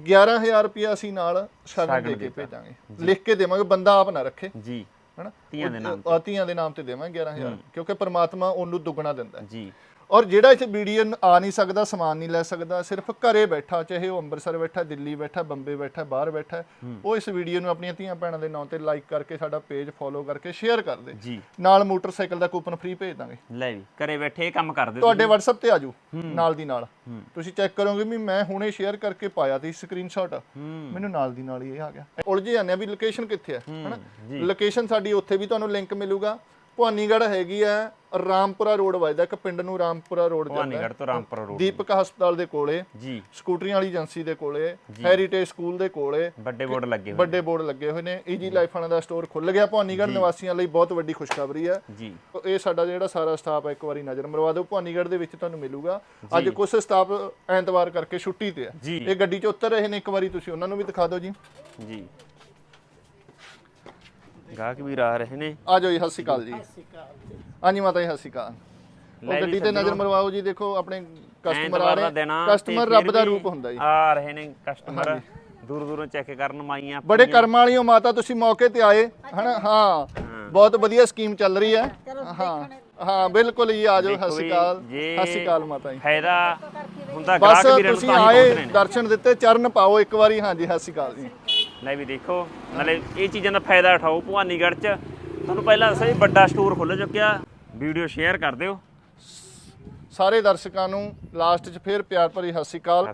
11000 ਰੁਪਿਆ ਅਸੀਂ ਨਾਲ ਸ਼ਗਨ ਦੇ ਕੇ ਭੇਜਾਂਗੇ। ਲਿਖ ਕੇ ਦੇਵਾਂਗੇ ਬੰਦਾ ਆਪ ਨਾ ਰੱਖੇ। ਜੀ। ਹਨਾ? ਧੀਆਂ ਦੇ ਨਾਮ ਆ ਧੀਆਂ ਦੇ ਨਾਮ ਤੇ ਦੇਵਾਂਗੇ 11000 ਕਿਉਂਕਿ ਪ੍ਰਮਾਤਮਾ ਉਹਨੂੰ ਦੁੱਗਣਾ ਦਿੰਦਾ ਜੀ। ਔਰ ਜਿਹੜਾ ਇੱਥੇ ਵੀਡੀਓ ਆ ਨਹੀਂ ਸਕਦਾ ਸਮਾਨ ਨਹੀਂ ਲੈ ਸਕਦਾ ਸਿਰਫ ਘਰੇ ਬੈਠਾ ਚਾਹੇ ਉਹ ਅੰਮ੍ਰਿਤਸਰ ਬੈਠਾ ਦਿੱਲੀ ਬੈਠਾ ਬੰਬੇ ਬੈਠਾ ਬਾਹਰ ਬੈਠਾ ਉਹ ਇਸ ਵੀਡੀਓ ਨੂੰ ਆਪਣੀਆਂ ਧੀਆਂ ਭੈਣਾਂ ਦੇ ਨਾਂ ਤੇ ਲਾਈਕ ਕਰਕੇ ਸਾਡਾ ਪੇਜ ਫੋਲੋ ਕਰਕੇ ਸ਼ੇਅਰ ਕਰ ਦੇ। ਜੀ। ਨਾਲ ਮੋਟਰਸਾਈਕਲ ਦਾ ਕੂਪਨ ਫ੍ਰੀ ਭੇਜ ਦਾਂਗੇ। ਲੈ ਵੀ ਘਰੇ ਬੈਠੇ ਇਹ ਕੰਮ ਕਰ ਦਿਓ ਤੁਹਾਡੇ WhatsApp ਤੇ ਆਜੂ ਨਾਲ ਦੀ ਨਾਲ। ਤੁਸੀਂ ਚੈੱਕ ਕਰੋਗੇ ਵੀ ਮੈਂ ਹੁਣੇ ਸ਼ੇਅਰ ਕਰਕੇ ਪਾਇਆ ਸੀ ਸਕਰੀਨਸ਼ਾਟ ਮੈਨੂੰ ਨਾਲ ਦੀ ਨਾਲ ਹੀ ਇਹ ਆ ਗਿਆ। ਉਲਝੇ ਜਾਂਦੇ ਆ ਵੀ ਲੋਕੇਸ਼ਨ ਕਿੱਥੇ ਹੈ ਹਨਾ? ਲੋਕੇਸ਼ਨ ਸਾਡੀ ਉੱਥੇ ਵੀ ਤੁਹਾਨੂੰ ਲਿੰਕ ਮਿਲੂਗਾ। ਭਵਾਨੀਗੜ੍ਹ ਹੈਗੀ ਹੈ ਰਾਮਪੁਰਾ ਰੋਡ ਵੱਜਦਾ ਇੱਕ ਪਿੰਡ ਨੂੰ ਰਾਮਪੁਰਾ ਰੋਡ ਜਾਂਦਾ। ਭਵਾਨੀਗੜ੍ਹ ਤੋਂ ਰਾਮਪੁਰ ਰੋਡ। ਦੀਪਕ ਹਸਪਤਾਲ ਦੇ ਕੋਲੇ ਜੀ। ਸਕੂਟਰੀਆਂ ਵਾਲੀ ਏਜੰਸੀ ਦੇ ਕੋਲੇ ਹੈਰੀਟੇਜ ਸਕੂਲ ਦੇ ਕੋਲੇ ਵੱਡੇ ਬੋਰਡ ਲੱਗੇ ਹੋਏ ਵੱਡੇ ਬੋਰਡ ਲੱਗੇ ਹੋਏ ਨੇ। ਈਜੀ ਲਾਈਫ ਵਾਲਾ ਦਾ ਸਟੋਰ ਖੁੱਲ ਗਿਆ। ਭਵਾਨੀਗੜ੍ਹ ਨਿਵਾਸੀਆਂ ਲਈ ਬਹੁਤ ਵੱਡੀ ਖੁਸ਼ਖਬਰੀ ਹੈ ਜੀ। ਇਹ ਸਾਡਾ ਜਿਹੜਾ ਸਾਰਾ ਸਟਾਫ ਹੈ ਇੱਕ ਵਾਰੀ ਨਜ਼ਰ ਮਰਵਾ ਦਿਓ। ਭਵਾਨੀਗੜ੍ਹ ਦੇ ਵਿੱਚ ਤੁਹਾਨੂੰ ਮਿਲੂਗਾ। ਅੱਜ ਕੁਝ ਸਟਾਫ ਐਤਵਾਰ ਕਰਕੇ ਛੁੱਟੀ ਤੇ ਹੈ। ਇਹ ਗੱਡੀ 'ਚ ਉਤਰ ਰਹੇ ਨੇ ਇੱਕ ਵਾਰੀ ਤੁਸੀਂ ਉਹਨਾਂ ਨੂੰ ਵੀ ਦਿਖਾ ਦਿਓ ਜੀ। ਜੀ। ਗਾਹਕ ਵੀ ਆ ਰਹੇ ਨੇ। ਆ ਜਾਓ ਜੀ ਸਤਿ ਸ਼੍ਰੀ ਅਕਾਲ ਜੀ। ਹਾਂਜੀ ਮਾਤਾ ਜੀ ਸਤਿ ਸ਼੍ਰੀ ਅਕਾਲ। ਉਹ ਲੈ ਵੀ ਗੱਡੀ ਤੇ ਨਜ਼ਰ ਮਰਵਾਓ ਜੀ ਦੇਖੋ ਆਪਣੇ ਕਸਟਮਰ ਆ ਐਤਵਾਰ ਦਾ ਰਹੇ। ਦਿਨ ਆ ਤੇ ਕਸਟਮਰ ਫਿਰ ਰੱਬ ਦਾ ਵੀ ਰੂਪ ਹੁੰਦਾ ਜੀ। ਆ ਰਹੇ ਨੇ ਕਸਟਮਰ ਦੂਰ ਦੂਰੋਂ ਚੈੱਕ ਕਰਨ ਮਾਈਆਂ ਬੜੇ ਕਰਮਾਂ ਵਾਲੀਓ ਮਾਤਾ ਤੁਸੀਂ ਮੌਕੇ ਤੇ ਆਏ ਹਨਾ? ਹਾਂ ਬਹੁਤ ਵਧੀਆ ਸਕੀਮ ਚੱਲ ਰਹੀ ਹੈ। ਹਾਂ। ਹਾਂ ਬਿਲਕੁਲ ਜੀ ਆ ਜਾਓ ਸਤਿ ਸ਼੍ਰੀ ਅਕਾਲ। ਜੇ ਸਤਿ ਸ਼੍ਰੀ ਅਕਾਲ ਮਾਤਾ ਜੀ। ਫਾਇਦਾ ਹੁੰਦਾ ਬਸ ਗਾਹਕ ਵੀਰਾਂ ਨੂੰ ਤੁਸੀਂ ਤਾਂ ਹੀ ਆਏ ਪਹੁੰਚਣੇ ਨੇ। ਦਰਸ਼ਨ ਦਿੱਤੇ ਚਰਨ ਪਾਓ ਇੱਕ ਵਾਰੀ। ਹਾਂਜੀ ਸਤਿ ਸ਼੍ਰੀ ਅਕਾਲ ਜੀ। ਲੈ ਵੀ ਦੇਖੋ, ਨਾਲੇ ਇਹ ਚੀਜ਼ਾਂ ਦਾ ਫਾਇਦਾ ਉਠਾਓ ਭਵਾਨੀਗੜ੍ਹ 'ਚ। ਤੁਹਾਨੂੰ ਪਹਿਲਾਂ ਦੱਸਿਆ ਵੀ ਵੱਡਾ ਸਟੋਰ ਖੁੱਲ੍ਹ ਚੁੱਕਿਆ। ਵੀਡੀਓ ਸ਼ੇਅਰ ਕਰ ਦਿਓ। ਸਾਰੇ ਦਰਸ਼ਕਾਂ ਨੂੰ ਲਾਸਟ 'ਚ ਫੇਰ ਪਿਆਰ ਭਰੀ ਸਤਿ ਸ਼੍ਰੀ ਅਕਾਲ।